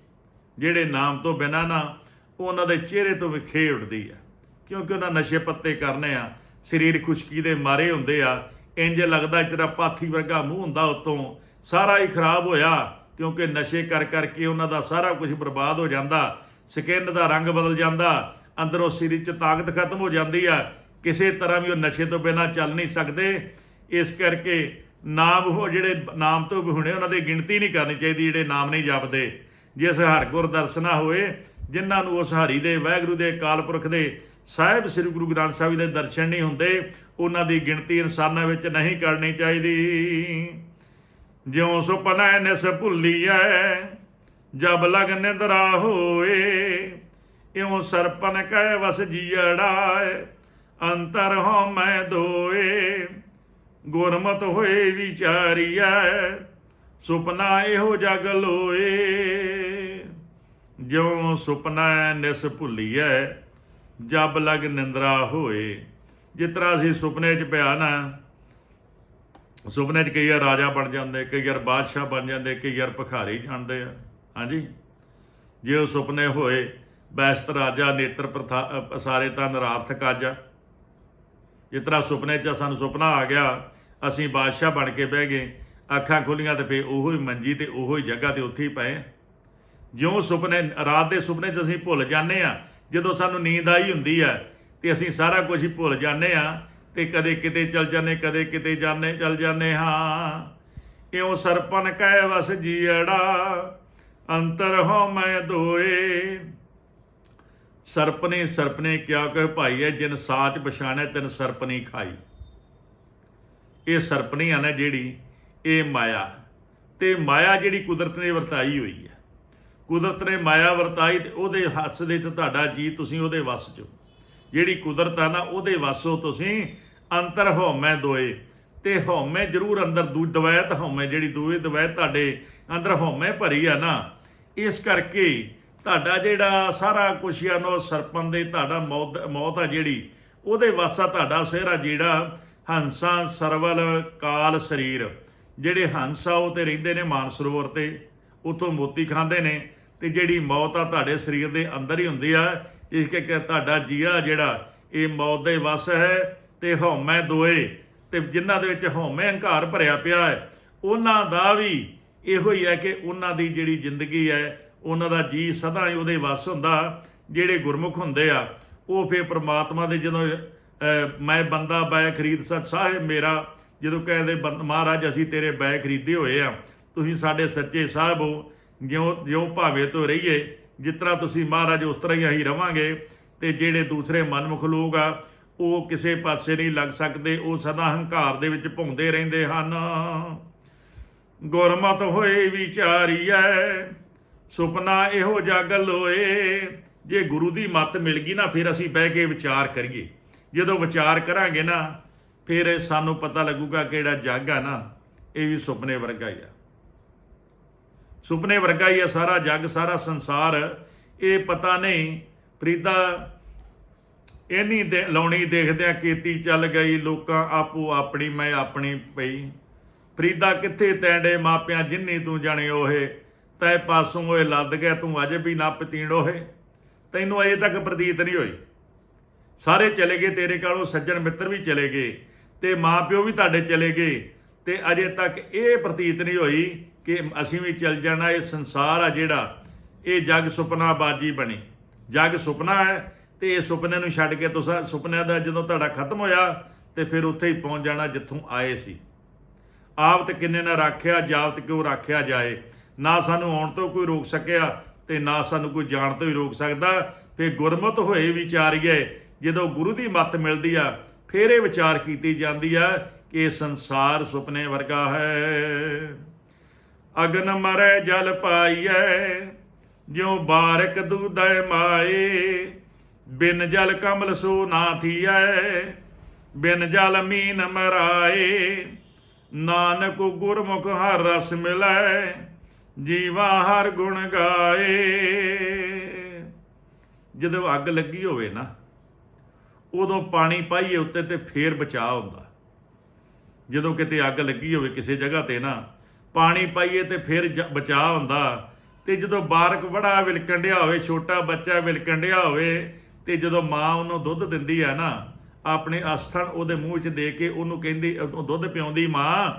ਜਿਹੜੇ ਨਾਮ ਤੋਂ ਬਿਨਾ ਨਾ ਉਹਨਾਂ ਦੇ ਚਿਹਰੇ ਤੋਂ ਵਿਖੇ ਉੱਡਦੀ ਆ। ਕਿਉਂਕਿ ਉਹਨਾਂ ਨਸ਼ੇ ਪੱਤੇ ਕਰਨੇ ਆ, ਸਰੀਰ ਖੁਸ਼ਕੀ ਦੇ ਮਾਰੇ ਹੁੰਦੇ ਆ। ਇੰਜ ਲੱਗਦਾ ਤੇਰਾ ਪਾਥੀ ਵਰਗਾ ਮੂੰਹ ਹੁੰਦਾ ਉਤੋਂ, ਸਾਰਾ ਹੀ ਖਰਾਬ ਹੋਇਆ। ਕਿਉਂਕਿ ਨਸ਼ੇ ਕਰ ਕਰਕੇ ਉਹਨਾਂ ਦਾ ਸਾਰਾ ਕੁਝ ਬਰਬਾਦ ਹੋ ਜਾਂਦਾ, ਸਕਿਨ ਦਾ ਰੰਗ ਬਦਲ ਜਾਂਦਾ, ਅੰਦਰੋਂ ਸਰੀਰ 'ਚ ਤਾਕਤ ਖਤਮ ਹੋ ਜਾਂਦੀ ਆ, ਕਿਸੇ ਤਰ੍ਹਾਂ ਵੀ ਉਹ ਨਸ਼ੇ ਤੋਂ ਬਿਨਾਂ ਚੱਲ ਨਹੀਂ ਸਕਦੇ। ਇਸ ਕਰਕੇ ਨਾਮ ਉਹ ਜਿਹੜੇ ਨਾਮ ਤੋਂ ਵਿਹੁਣੇ ਉਹਨਾਂ ਦੀ ਗਿਣਤੀ ਨਹੀਂ ਕਰਨੀ ਚਾਹੀਦੀ, ਜਿਹੜੇ ਨਾਮ ਨਹੀਂ ਜਪਦੇ। ਜਿਸ ਹਰ ਗੁਰ ਦਰਸ਼ਨਾ ਹੋਏ, ਜਿਨ੍ਹਾਂ ਨੂੰ ਉਸ ਹਰੀ ਦੇ, ਵਾਹਿਗੁਰੂ ਦੇ, ਅਕਾਲ ਪੁਰਖ ਦੇ, ਸਾਹਿਬ ਸ੍ਰੀ ਗੁਰੂ ਗ੍ਰੰਥ ਸਾਹਿਬ ਦੇ ਦਰਸ਼ਨ ਨਹੀਂ ਹੁੰਦੇ, ਉਹਨਾਂ ਦੀ ਗਿਣਤੀ ਇਨਸਾਨਾਂ ਵਿੱਚ ਨਹੀਂ ਕਰਨੀ ਚਾਹੀਦੀ। ਜਿਉ ਸੁਪਨਾ ਨਿਸ ਭੁੱਲੀਐ, ਜਬ ਲਗ ਨਿੰਦਰਾ ਹੋਏ, ਇਉ ਸਰਪਨ ਕਹਿ ਵਸ ਜੀੜਾਏ ਅੰਤਰ ਹੋ ਮੈਂ ਦੋਏ, ਗੁਰਮਤ ਹੋਏ ਵਿਚਾਰੀਐ, ਸੁਪਨਾ ਇਹੋ ਜਗ ਲੋਏ। ਜਿਉ ਸੁਪਨਾ ਨਿਸ ਭੁੱਲੀਐ, ਜਬ ਲਗ ਨਿੰਦਰਾ ਹੋਏ ਜਿਸ ਤਰ੍ਹਾਂ ਅਸੀਂ ਸੁਪਨੇ 'ਚ ਪਿਆ ਨਾ ਸੁਪਨੇ 'ਚ ਕਈ ਵਾਰ ਰਾਜਾ ਬਣ ਜਾਂਦੇ, ਕਈ ਵਾਰ ਬਾਦਸ਼ਾਹ ਬਣ ਜਾਂਦੇ, ਕਈ ਵਾਰ ਭਿਖਾਰੀ ਜਾਂਦੇ ਆ। ਹਾਂਜੀ? ਜੇ ਉਹ ਸੁਪਨੇ ਹੋਏ, ਬੈਸਤ ਰਾਜਾ, ਨੇਤਰ ਪ੍ਰਥਾ ਸਾਰੇ ਤਾਂ ਨਰਾਰਥਕ ਆਜਾ ਜਿਸ ਤਰ੍ਹਾਂ ਸੁਪਨੇ 'ਚ ਸਾਨੂੰ ਸੁਪਨਾ ਆ ਗਿਆ, ਅਸੀਂ ਬਾਦਸ਼ਾਹ ਬਣ ਕੇ ਬਹਿ ਗਏ, ਅੱਖਾਂ ਖੁੱਲੀਆਂ ਤੇ ਫੇ ਉਹੋ ਹੀ ਮੰਜੀ ਤੇ ਉਹੋ ਹੀ ਜਗ੍ਹਾ ਤੇ ਉੱਥੇ ਹੀ ਪਏ ਜਿਉਂ ਸੁਪਨੇ, ਰਾਤ ਦੇ ਸੁਪਨੇ 'ਚ ਅਸੀਂ ਭੁੱਲ ਜਾਂਦੇ ਆ, ਜਦੋਂ ਸਾਨੂੰ ਨੀਂਦ ਆਈ ਹੁੰਦੀ ਆ, ਤੇ ਅਸੀਂ ਸਾਰਾ ਕੁਝ ਹੀ ਭੁੱਲ ਜਾਂਦੇ ਆ ਤੇ ਕਦੇ ਕਿਤੇ ਚਲ ਜਾਂਦੇ, ਕਦੇ ਕਿਤੇ ਜਾਂਦੇ, ਚਲ ਜਾਂਦੇ ਹਾਂ। ਇਉਂ ਸਰਪਨ ਕਹਿ ਵਸ ਜੀੜਾ, ਅੰਤਰ ਹੋ ਮੈਂ ਦੋਏ। ਸਰਪਨੇ ਸਰਪਨੇ ਕਿਆ ਕਹੇ ਭਾਈ ਹੈ ਜਿਨ ਸਾਚ ਪਛਾਣੈ, ਤਿਨ ਸਰਪਨੀ ਖਾਈ। ਇਹ ਸਰਪਨੀ ਆ ਜਿਹੜੀ, ਇਹ ਮਾਇਆ। ਤੇ ਮਾਇਆ ਜਿਹੜੀ ਕੁਦਰਤ ਨੇ ਵਰਤਾਈ ਹੋਈ ਹੈ ਕੁਦਰਤ ਨੇ ਮਾਇਆ ਵਰਤਾਈ ਤੇ ਉਹਦੇ ਹੱਥ ਦੇ ਚ ਤੁਹਾਡਾ ਜੀ ਤੁਸੀਂ ਉਹਦੇ ਵੱਸ ਚ। ਜਿਹੜੀ ਕੁਦਰਤ ਆ ਨਾ, ਉਹਦੇ ਵੱਸੋਂ ਤੁਸੀਂ ਅੰਤਰ ਹਉਮੈ ਦੋਏ, ਤੇ ਹਉਮੈ ਜ਼ਰੂਰ ਅੰਦਰ ਦੂ, ਦਵੈਤ ਹਉਮੈ, ਜਿਹੜੀ ਦੂਏ ਦਵੈਤ ਤੁਹਾਡੇ ਅੰਦਰ ਹਉਮੈ ਭਰੀ ਆ ਨਾ, ਇਸ ਕਰਕੇ ਤੁਹਾਡਾ ਜਿਹੜਾ ਸਾਰਾ ਕੁਛ ਆ ਨੋ ਸਰਪਨ ਦੇ ਤੁਹਾਡਾ ਮੌਤ ਮੌਤ ਆ ਜਿਹੜੀ, ਉਹਦੇ ਵਾਸਾ ਤੁਹਾਡਾ ਸਿਹਰਾ ਜਿਹੜਾ ਹੰਸਾਂ, ਸਰਵਲ, ਕਾਲ, ਸਰੀਰ, ਜਿਹੜੇ ਹੰਸ ਆ, ਉਹ ਤੇ ਰਹਿੰਦੇ ਨੇ ਮਾਨਸਰੋਵਰ ਤੇ ਉਤੋਂ ਮੋਤੀ ਖਾਂਦੇ ਨੇ, ਤੇ ਜਿਹੜੀ ਮੌਤ ਆ ਤੁਹਾਡੇ ਸਰੀਰ ਦੇ ਅੰਦਰ ਹੀ ਹੁੰਦੀ ਆ, ਇਸ ਕਰਕੇ ਤੁਹਾਡਾ ਜੀਆ ਜਿਹੜਾ, ਇਹ ਮੌਤ ਦੇ ਵਸ ਹੈ ਤੇ ਹਉਮੈ ਦੋਏ, ਤੇ ਜਿਨ੍ਹਾਂ ਦੇ ਵਿੱਚ ਹਉਮੈ ਹੰਕਾਰ ਭਰਿਆ ਪਿਆ ਹੈ, ਉਹਨਾਂ ਦਾ ਵੀ ਇਹੋ ਹੀ ਹੈ ਕਿ ਉਹਨਾਂ ਦੀ ਜਿਹੜੀ ਜ਼ਿੰਦਗੀ ਹੈ, ਉਹਨਾਂ ਦਾ ਜੀ ਸਦਾ ਹੀ ਉਹਦੇ ਵੱਸ ਹੁੰਦਾ, ਜਿਹੜੇ ਗੁਰਮੁਖ ਹੁੰਦੇ ਆ, ਉਹ ਫਿਰ ਪ੍ਰਮਾਤਮਾ ਦੇ ਜਦੋਂ ਮੈਂ ਬੰਦਾ ਬੈ ਖਰੀਦ ਸਤ ਸਾਹਿਬ ਮੇਰਾ, ਜਦੋਂ ਕਹਿੰਦੇ ਬੰਦ- ਮਹਾਰਾਜ ਅਸੀਂ ਤੇਰੇ ਬੈ ਖਰੀਦੇ ਹੋਏ ਆ, ਤੁਸੀਂ ਸਾਡੇ ਸੱਚੇ ਸਾਹਿਬ ਹੋ, ਜਿਉਂ ਜਿਉਂ ਭਾਵੇਂ ਤੋਂ ਰਹੀਏ, ਜਿਸ ਤਰ੍ਹਾਂ ਤੁਸੀਂ ਮਹਾਰਾਜ ਉਸ ਤਰ੍ਹਾਂ ਹੀ ਅਸੀਂ ਰਵਾਂਗੇ, ਤੇ ਜਿਹੜੇ ਦੂਸਰੇ ਮਨਮੁਖ ਲੋਕ ਆ ਉਹ ਕਿਸੇ ਪਾਸੇ ਨਹੀਂ ਲੱਗ ਸਕਦੇ, ਉਹ ਸਦਾ ਹੰਕਾਰ ਦੇ ਵਿੱਚ ਭੁੰਦੇ ਰਹਿੰਦੇ ਹਨ। ਗੁਰਮਤ ਹੋਏ ਵਿਚਾਰੀਐ, ਸੁਪਨਾ ਇਹੋ ਜਾਗਲ ਹੋਏ। ਜੇ ਗੁਰੂ ਦੀ ਮੱਤ ਮਿਲ ਗਈ ਨਾ, ਫਿਰ ਅਸੀਂ ਬਹਿ ਕੇ ਵਿਚਾਰ ਕਰੀਏ। ਜਦੋਂ ਵਿਚਾਰ ਕਰਾਂਗੇ ਨਾ, ਫਿਰ ਸਾਨੂੰ ਪਤਾ ਲੱਗੂਗਾ ਕਿਹੜਾ ਜੱਗ ਆ ਨਾ, ਇਹ ਵੀ ਸੁਪਨੇ ਵਰਗਾ ਹੀ ਆ। ਸੁਪਨੇ ਵਰਗਾ ਹੀ ਆ ਸਾਰਾ ਜੱਗ, ਸਾਰਾ ਸੰਸਾਰ। ਇਹ ਪਤਾ ਨਹੀਂ, ਪ੍ਰੀਤਾ ਇਹਨੀ ਦੇ, ਲਾਉਣੀ ਦੇਖਦਿਆਂ ਕੀਤੀ ਚੱਲ ਗਈ, ਲੋਕਾਂ ਆਪੋ ਆਪਣੀ, ਮੈਂ ਆਪਣੀ ਪਈ। ਫਰੀਦਾ ਕਿੱਥੇ ਤੈਂਡੇ ਮਾਪਿਆਂ ਜਿੰਨੀ ਤੂੰ ਜਾਣੇ ਓਹੇ ਤੈ ਪਾਸੋਂ ਓਏ ਲੱਦ ਗਿਆ, ਤੂੰ ਅਜੇ ਵੀ ਨਾ ਪਤੀਣ ਓਹੇ ਤੈਨੂੰ ਅਜੇ ਤੱਕ ਪ੍ਰਤੀਤ ਨਹੀਂ ਹੋਈ। ਸਾਰੇ ਚਲੇ ਗਏ, ਤੇਰੇ ਕੋਲੋਂ ਸੱਜਣ ਮਿੱਤਰ ਵੀ ਚਲੇ ਗਏ, ਤੇ ਮਾਪਿਓ ਵੀ ਤੁਹਾਡੇ ਚਲੇ ਗਏ, ਤੇ ਅਜੇ ਤੱਕ ਇਹ ਪ੍ਰਤੀਤ ਨਹੀਂ ਹੋਈ ਕਿ ਅਸੀਂ ਵੀ ਚੱਲ ਜਾਣਾ, ਇਹ ਸੰਸਾਰ ਆ ਜਿਹੜਾ, ਇਹ ਜਗ ਸੁਪਨਾ ਬਾਜੀ ਬਣੀ। ਜਗ ਸੁਪਨਾ ਹੈ ਤੇ ਇਹ ਸੁਪਨੇ ਨੂੰ ਛੱਡ ਕੇ ਤੁਸੀਂ ਸੁਪਨਿਆਂ ਦਾ ਜਦੋਂ ਤੁਹਾਡਾ ਖਤਮ ਹੋਇਆ ਤੇ ਫਿਰ ਉੱਥੇ ਹੀ ਪਹੁੰਚ ਜਾਣਾ ਜਿੱਥੋਂ ਆਏ ਸੀ। ਆਵਤ ਕਿੰਨੇ ਨਾ ਰੱਖਿਆ ਜਾਵਤ ਕਿਉਂ ਰਾਖਿਆ ਜਾਏ? ਨਾ ਸਾਨੂੰ ਆਉਣ ਤੋਂ ਕੋਈ ਰੋਕ ਸਕਿਆ ਤੇ ਨਾ ਸਾਨੂੰ ਕੋਈ ਜਾਣ ਤੋਂ ਹੀ ਰੋਕ ਸਕਦਾ। ਫੇ ਗੁਰਮਤ ਹੋਏ ਵਿਚਾਰੀਏ, ਜਦੋਂ ਗੁਰੂ ਦੀ ਮੱਤ ਮਿਲਦੀ ਆ, ਫੇਰ ਇਹ ਵਿਚਾਰ ਕੀਤੀ ਜਾਂਦੀ ਆ ਕਿ ਇਹ ਸੰਸਾਰ ਸੁਪਨੇ ਵਰਗਾ ਹੈ। ਅਗਨ ਮਰੈ ਜਲ ਪਾਈਐ, ਜਿਉ ਬਾਰਕ ਦੂਦੈ ਮਾਏ ਬਿਨ ਜਲ ਕਮਲ ਸੋ ਨਾ ਥੀਐ, ਬਿਨ ਜਲ ਮੀਨ ਮਰਾਏ। ਨਾਨਕ ਗੁਰਮੁਖ ਹਰ ਰਸ ਮਿਲੈ, ਜੀਵਾ ਹਰ ਗੁਣ ਗਾਏ। ਜਦੋਂ ਅੱਗ ਲੱਗੀ ਹੋਵੇ ਨਾ, ਉਦੋਂ ਪਾਣੀ ਪਾਈਏ ਉੱਤੇ ਤੇ ਫੇਰ ਬਚਾਅ ਹੁੰਦਾ। ਜਦੋਂ ਕਿਤੇ ਅੱਗ ਲੱਗੀ ਹੋਵੇ ਕਿਸੇ ਜਗ੍ਹਾ ਤੇ ਨਾ, ਪਾਣੀ ਪਾਈਏ ਤੇ ਫਿਰ ਜ- ਬਚਾਅ ਹੁੰਦਾ। ਤੇ ਜਦੋਂ ਬਾਰਕ ਬੜਾ ਵਿਲਕੰਡਿਆ ਹੋਵੇ, ਛੋਟਾ ਬੱਚਾ ਵਿਲਕੰਡਿਆ ਹੋਵੇ ਤੇ ਜਦੋਂ ਮਾਂ ਉਹਨੂੰ ਦੁੱਧ ਦਿੰਦੀ ਆ ਨਾ, ਆਪਣੇ ਅਸਥਣ ਉਹਦੇ ਮੂੰਹ 'ਚ ਦੇ ਕੇ ਉਹਨੂੰ ਕਹਿੰਦੀ ਦੁੱਧ ਪਿਆਉਂਦੀ ਮਾਂ।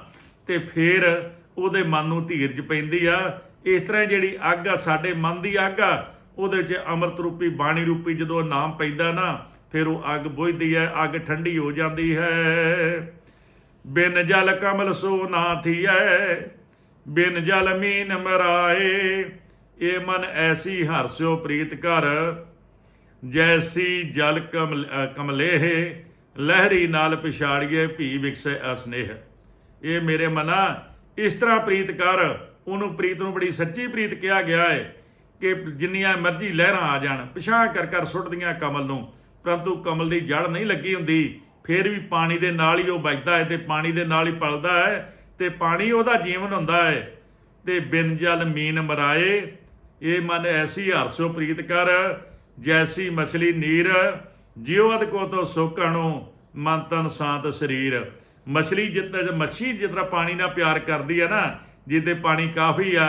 ਤੇ ਫਿਰ ਉਹਦੇ ਮਨ ਨੂੰ ਧੀਰਜ ਪੈਂਦੀ ਆ। ਇਸ ਤਰ੍ਹਾਂ ਜਿਹੜੀ ਅੱਗ ਆ, ਸਾਡੇ ਮਨ ਦੀ ਅੱਗ ਆ, ਉਹਦੇ 'ਚ ਅੰਮ੍ਰਿਤ ਰੂਪੀ, ਬਾਣੀ ਰੂਪੀ ਜਦੋਂ ਨਾਮ ਪੈਂਦਾ ਨਾ, ਫਿਰ ਉਹ ਅੱਗ ਬੁਝਦੀ ਹੈ ਅੱਗ ਠੰਡੀ ਹੋ ਜਾਂਦੀ ਹੈ। ਬਿਨ ਜਲ ਕਮਲ ਸੋ ਨਾ ਥੀਐ, ਬਿਨ ਜਲ ਮੀਨ ਮਰਾਏ। ਇਹ ਮਨ ਐਸੀ ਹਰਸਿਓ ਪ੍ਰੀਤ ਕਰ ਜੈਸੀ ਜਲ ਕਮਲ ਅ, ਕਮਲੇਹ ਲਹਿਰੀ ਨਾਲ ਪਿਛਾੜੀਏ ਭੀ ਵਿਕਸੈ ਅਸਨੇਹ। ਇਹ ਮੇਰੇ ਮਨਾ ਇਸ ਤਰ੍ਹਾਂ ਪ੍ਰੀਤ ਕਰ ਉਹਨੂੰ ਪ੍ਰੀਤ ਨੂੰ ਬੜੀ ਸੱਚੀ ਪ੍ਰੀਤ ਕਿਹਾ ਗਿਆ ਹੈ ਕਿ ਜਿੰਨੀਆਂ ਮਰਜ਼ੀ ਲਹਿਰਾਂ ਆ ਜਾਣ ਪਿਛਾਂ ਕਰ ਕਰ ਸੁੱਟਦੀਆਂ ਕਮਲ ਨੂੰ ਪਰੰਤੂ ਕਮਲ ਦੀ ਜੜ ਨਹੀਂ ਲੱਗੀ ਹੁੰਦੀ ਫਿਰ ਵੀ ਪਾਣੀ ਦੇ ਨਾਲ ਹੀ ਉਹ ਵੱਜਦਾ ਹੈ ਤੇ ਪਾਣੀ ਦੇ ਨਾਲ ਹੀ ਪਲਦਾ ਹੈ ਤੇ ਪਾਣੀ ਉਹਦਾ ਜੀਵਨ ਹੁੰਦਾ ਹੈ ਤੇ ਬਿਨ ਜਲ ਮੀਨ ਮਰਾਏ ਇਹ ਮਨ ਐਸੀ ਹਰਸੋ ਪ੍ਰੀਤ ਕਰ ਜੈਸੀ ਮਛਲੀ ਨੀਰ, ਜਿਉ ਅਦ ਕੋ ਤੋ ਸੋਕਣੋ ਮਨ ਤਨ ਸਾਤ ਸਰੀਰ। ਮਛਲੀ ਜਿੱਤ ਮੱਛੀ ਜਿਸ ਤਰ੍ਹਾਂ ਪਾਣੀ ਨਾਲ ਪਿਆਰ ਕਰਦੀ ਹੈ ਨਾ ਜਿਹਦੇ ਪਾਣੀ ਕਾਫੀ ਆ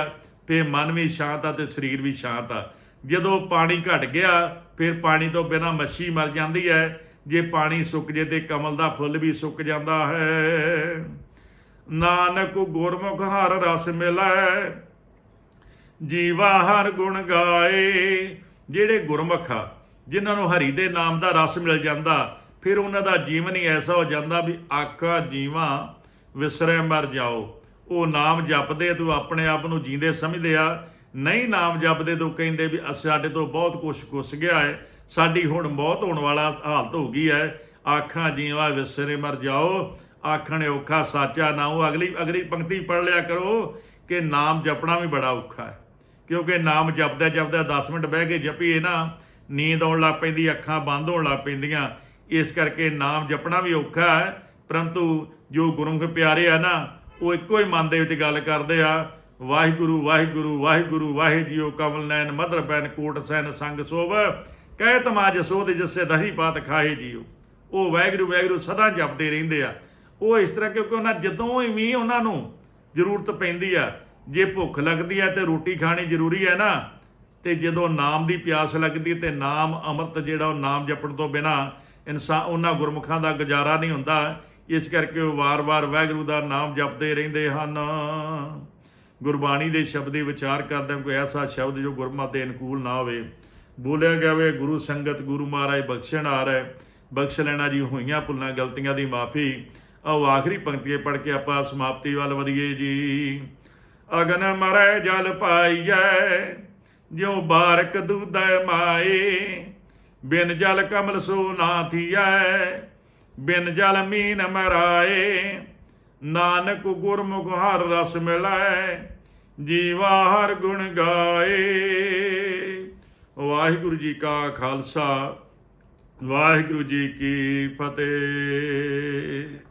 ਫੇ ਮਨ ਵੀ ਸ਼ਾਂਤ ਆ ਤੇ ਸਰੀਰ ਵੀ ਸ਼ਾਂਤ ਆ। ਜਦੋਂ ਪਾਣੀ ਘਟ ਗਿਆ, ਫਿਰ ਪਾਣੀ ਤੋਂ ਬਿਨਾ ਮੱਛੀ ਮਰ ਜਾਂਦੀ ਹੈ। ਜੇ ਪਾਣੀ ਸੁੱਕ ਜੇ ਤੇ ਕਮਲ ਦਾ ਫੁੱਲ ਵੀ ਸੁੱਕ ਜਾਂਦਾ ਹੈ। ਨਾਨਕ ਗੁਰਮੁਖ ਹਰ ਰਸ ਮਿਲੈ, ਜੀਵਾ ਹਰ ਗੁਣ ਗਾਏ। ਜਿਹੜੇ ਗੁਰਮੁਖ ਆ, ਜਿਨ੍ਹਾਂ ਨੂੰ ਹਰੀ ਦੇ ਨਾਮ ਦਾ ਰਸ ਮਿਲ ਜਾਂਦਾ, ਫਿਰ ਉਹਨਾਂ ਦਾ ਜੀਵਨ ਹੀ ਐਸਾ ਹੋ ਜਾਂਦਾ ਵੀ ਆਖਾ ਜੀਵਾ ਵਿਸਰੇ ਮਰ ਜਾਓ। ਉਹ ਨਾਮ ਜਪਦੇ ਤੂੰ ਆਪਣੇ ਆਪ ਨੂੰ ਜੀਂਦੇ ਸਮਝਦੇ ਆ। ਨਹੀਂ ਨਾਮ ਜਪਦੇ, ਤੂੰ ਕਹਿੰਦੇ ਵੀ ਅਸ- ਸਾਡੇ ਤੋਂ ਬਹੁਤ ਕੁਛ ਕੁਸ ਗਿਆ ਹੈ ਸਾਡੀ ਹੁਣ ਮੌਤ ਹੋਣ ਵਾਲਾ ਹਾਲਤ ਹੋ ਗਈ ਹੈ ਆਖਾਂ ਜੀਵਾ ਵਿਸਰੇ ਮਰ ਜਾਓ। ਆਖਣ ਔਖਾ ਸਾਚਾ ਨਾ ਉਹ ਅਗਲੀ ਅਗਲੀ ਪੰਕਤੀ ਪੜ ਲਿਆ ਕਰੋ ਕਿ ਨਾਮ ਜਪਣਾ ਵੀ ਬੜਾ ਔਖਾ ਹੈ ਕਿਉਂਕਿ ਨਾਮ ਜਪਦਾ ਜਪਦਾ 10 ਮਿੰਟ ਬਹਿ ਕੇ ਜਪੀਏ ਨਾ, ਨੀਂਦ ਆਉਣ ਲੱਗ ਪੈਂਦੀ, ਅੱਖਾਂ ਬੰਦ ਹੋਣ ਲੱਗ ਪੈਂਦੀਆਂ। ਇਸ ਕਰਕੇ ਨਾਮ ਜਪਣਾ ਵੀ ਔਖਾ ਹੈ, ਪਰੰਤੂ ਜੋ ਗੁਰਮੁਖ ਪਿਆਰੇ ਆ ਨਾ, ਉਹ ਇੱਕੋ ਹੀ ਮਨ ਦੇ ਵਿੱਚ ਗੱਲ ਕਰਦੇ ਆ, ਵਾਹਿਗੁਰੂ ਵਾਹਿਗੁਰੂ ਵਾਹਿਗੁਰੂ ਵਾਹਿ ਜੀਓ ਕਮਲ ਨੈਣ ਮਦਰ ਬੈਨ ਕੋਟ ਸੈਨ, ਸੰਗ ਸੋਭ ਕਹਿ ਤਮਾ ਜਸੋ ਦੇ ਜਿਸੇ ਦਹੀ ਪਾਤ ਖਾਏ ਜੀਓ ਉਹ ਵਾਹਿਗੁਰੂ ਵਾਹਿਗੁਰੂ ਸਦਾ ਜਪਦੇ ਰਹਿੰਦੇ ਆ। ਉਹ ਇਸ ਤਰ੍ਹਾਂ ਕਿਉਂਕਿ ਉਹਨਾਂ, ਜਦੋਂ ਹੀ ਵੀ ਉਹਨਾਂ ਨੂੰ ਜ਼ਰੂਰਤ ਪੈਂਦੀ ਆ ਜੇ ਭੁੱਖ ਲੱਗਦੀ ਹੈ ਤੇ ਰੋਟੀ ਖਾਣੀ ਜ਼ਰੂਰੀ ਹੈ ਨਾ, ਤੇ ਜਦੋਂ ਨਾਮ ਦੀ ਪਿਆਸ ਲੱਗਦੀ ਹੈ ਤੇ ਨਾਮ ਅੰਮ੍ਰਿਤ ਜਿਹੜਾ ਉਹ ਨਾਮ ਜਪਣ ਤੋਂ ਬਿਨਾ ਇਨਸਾਨ ਉਹਨਾਂ ਗੁਰਮੁਖਾਂ ਦਾ ਗੁਜ਼ਾਰਾ ਨਹੀਂ ਹੁੰਦਾ। ਇਸ ਕਰਕੇ ਉਹ ਵਾਰ-ਵਾਰ ਵਾਹਿਗੁਰੂ ਦਾ ਨਾਮ ਜਪਦੇ ਰਹਿੰਦੇ ਹਨ। ਗੁਰਬਾਣੀ ਦੇ ਸ਼ਬਦ ਦੇ ਵਿਚਾਰ ਕਰਦਿਆਂ ਕੋਈ ਐਸਾ ਸ਼ਬਦ ਜੋ ਗੁਰਮਤਿ ਦੇ ਅਨੁਕੂਲ ਨਾ ਹੋਵੇ। ਬੋਲਿਆ ਗਿਆ ਵੇ, ਗੁਰੂ ਸੰਗਤ, ਗੁਰੂ ਮਹਾਰਾਜ, ਬਖਸ਼ਣ ਆ ਰਿਹਾ ਬਖਸ਼ ਲੈਣਾ ਜੀ, ਹੋਈਆਂ ਭੁੱਲਾਂ, ਗਲਤੀਆਂ ਦੀ ਮਾਫੀ। ਆਓ ਆਖਰੀ ਪੰਕਤੀਏ ਪੜ੍ਹ ਕੇ ਆਪਾਂ ਸਮਾਪਤੀ ਵੱਲ ਵਧੀਏ ਜੀ। ਅਗਨ ਮਰੈ ਜਲ ਪਾਈਐ, ਜਿਉ ਬਾਰਕ ਦੂਦੈ ਮਾਏ। ਬਿਨ ਜਲ ਕਮਲ ਸੋ ਨਾ ਥੀਐ, ਬਿਨ ਜਲ ਮੀਨ ਮਰਾਏ। ਨਾਨਕ ਗੁਰਮੁਖ ਹਰ ਰਸ ਮਿਲੈ, ਜੀਵਾ ਹਰ ਗੁਣ ਗਾਏ। ਵਾਹਿਗੁਰੂ ਜੀ ਕਾ ਖਾਲਸਾ, ਵਾਹਿਗੁਰੂ ਜੀ ਕੀ ਫਤਿਹ।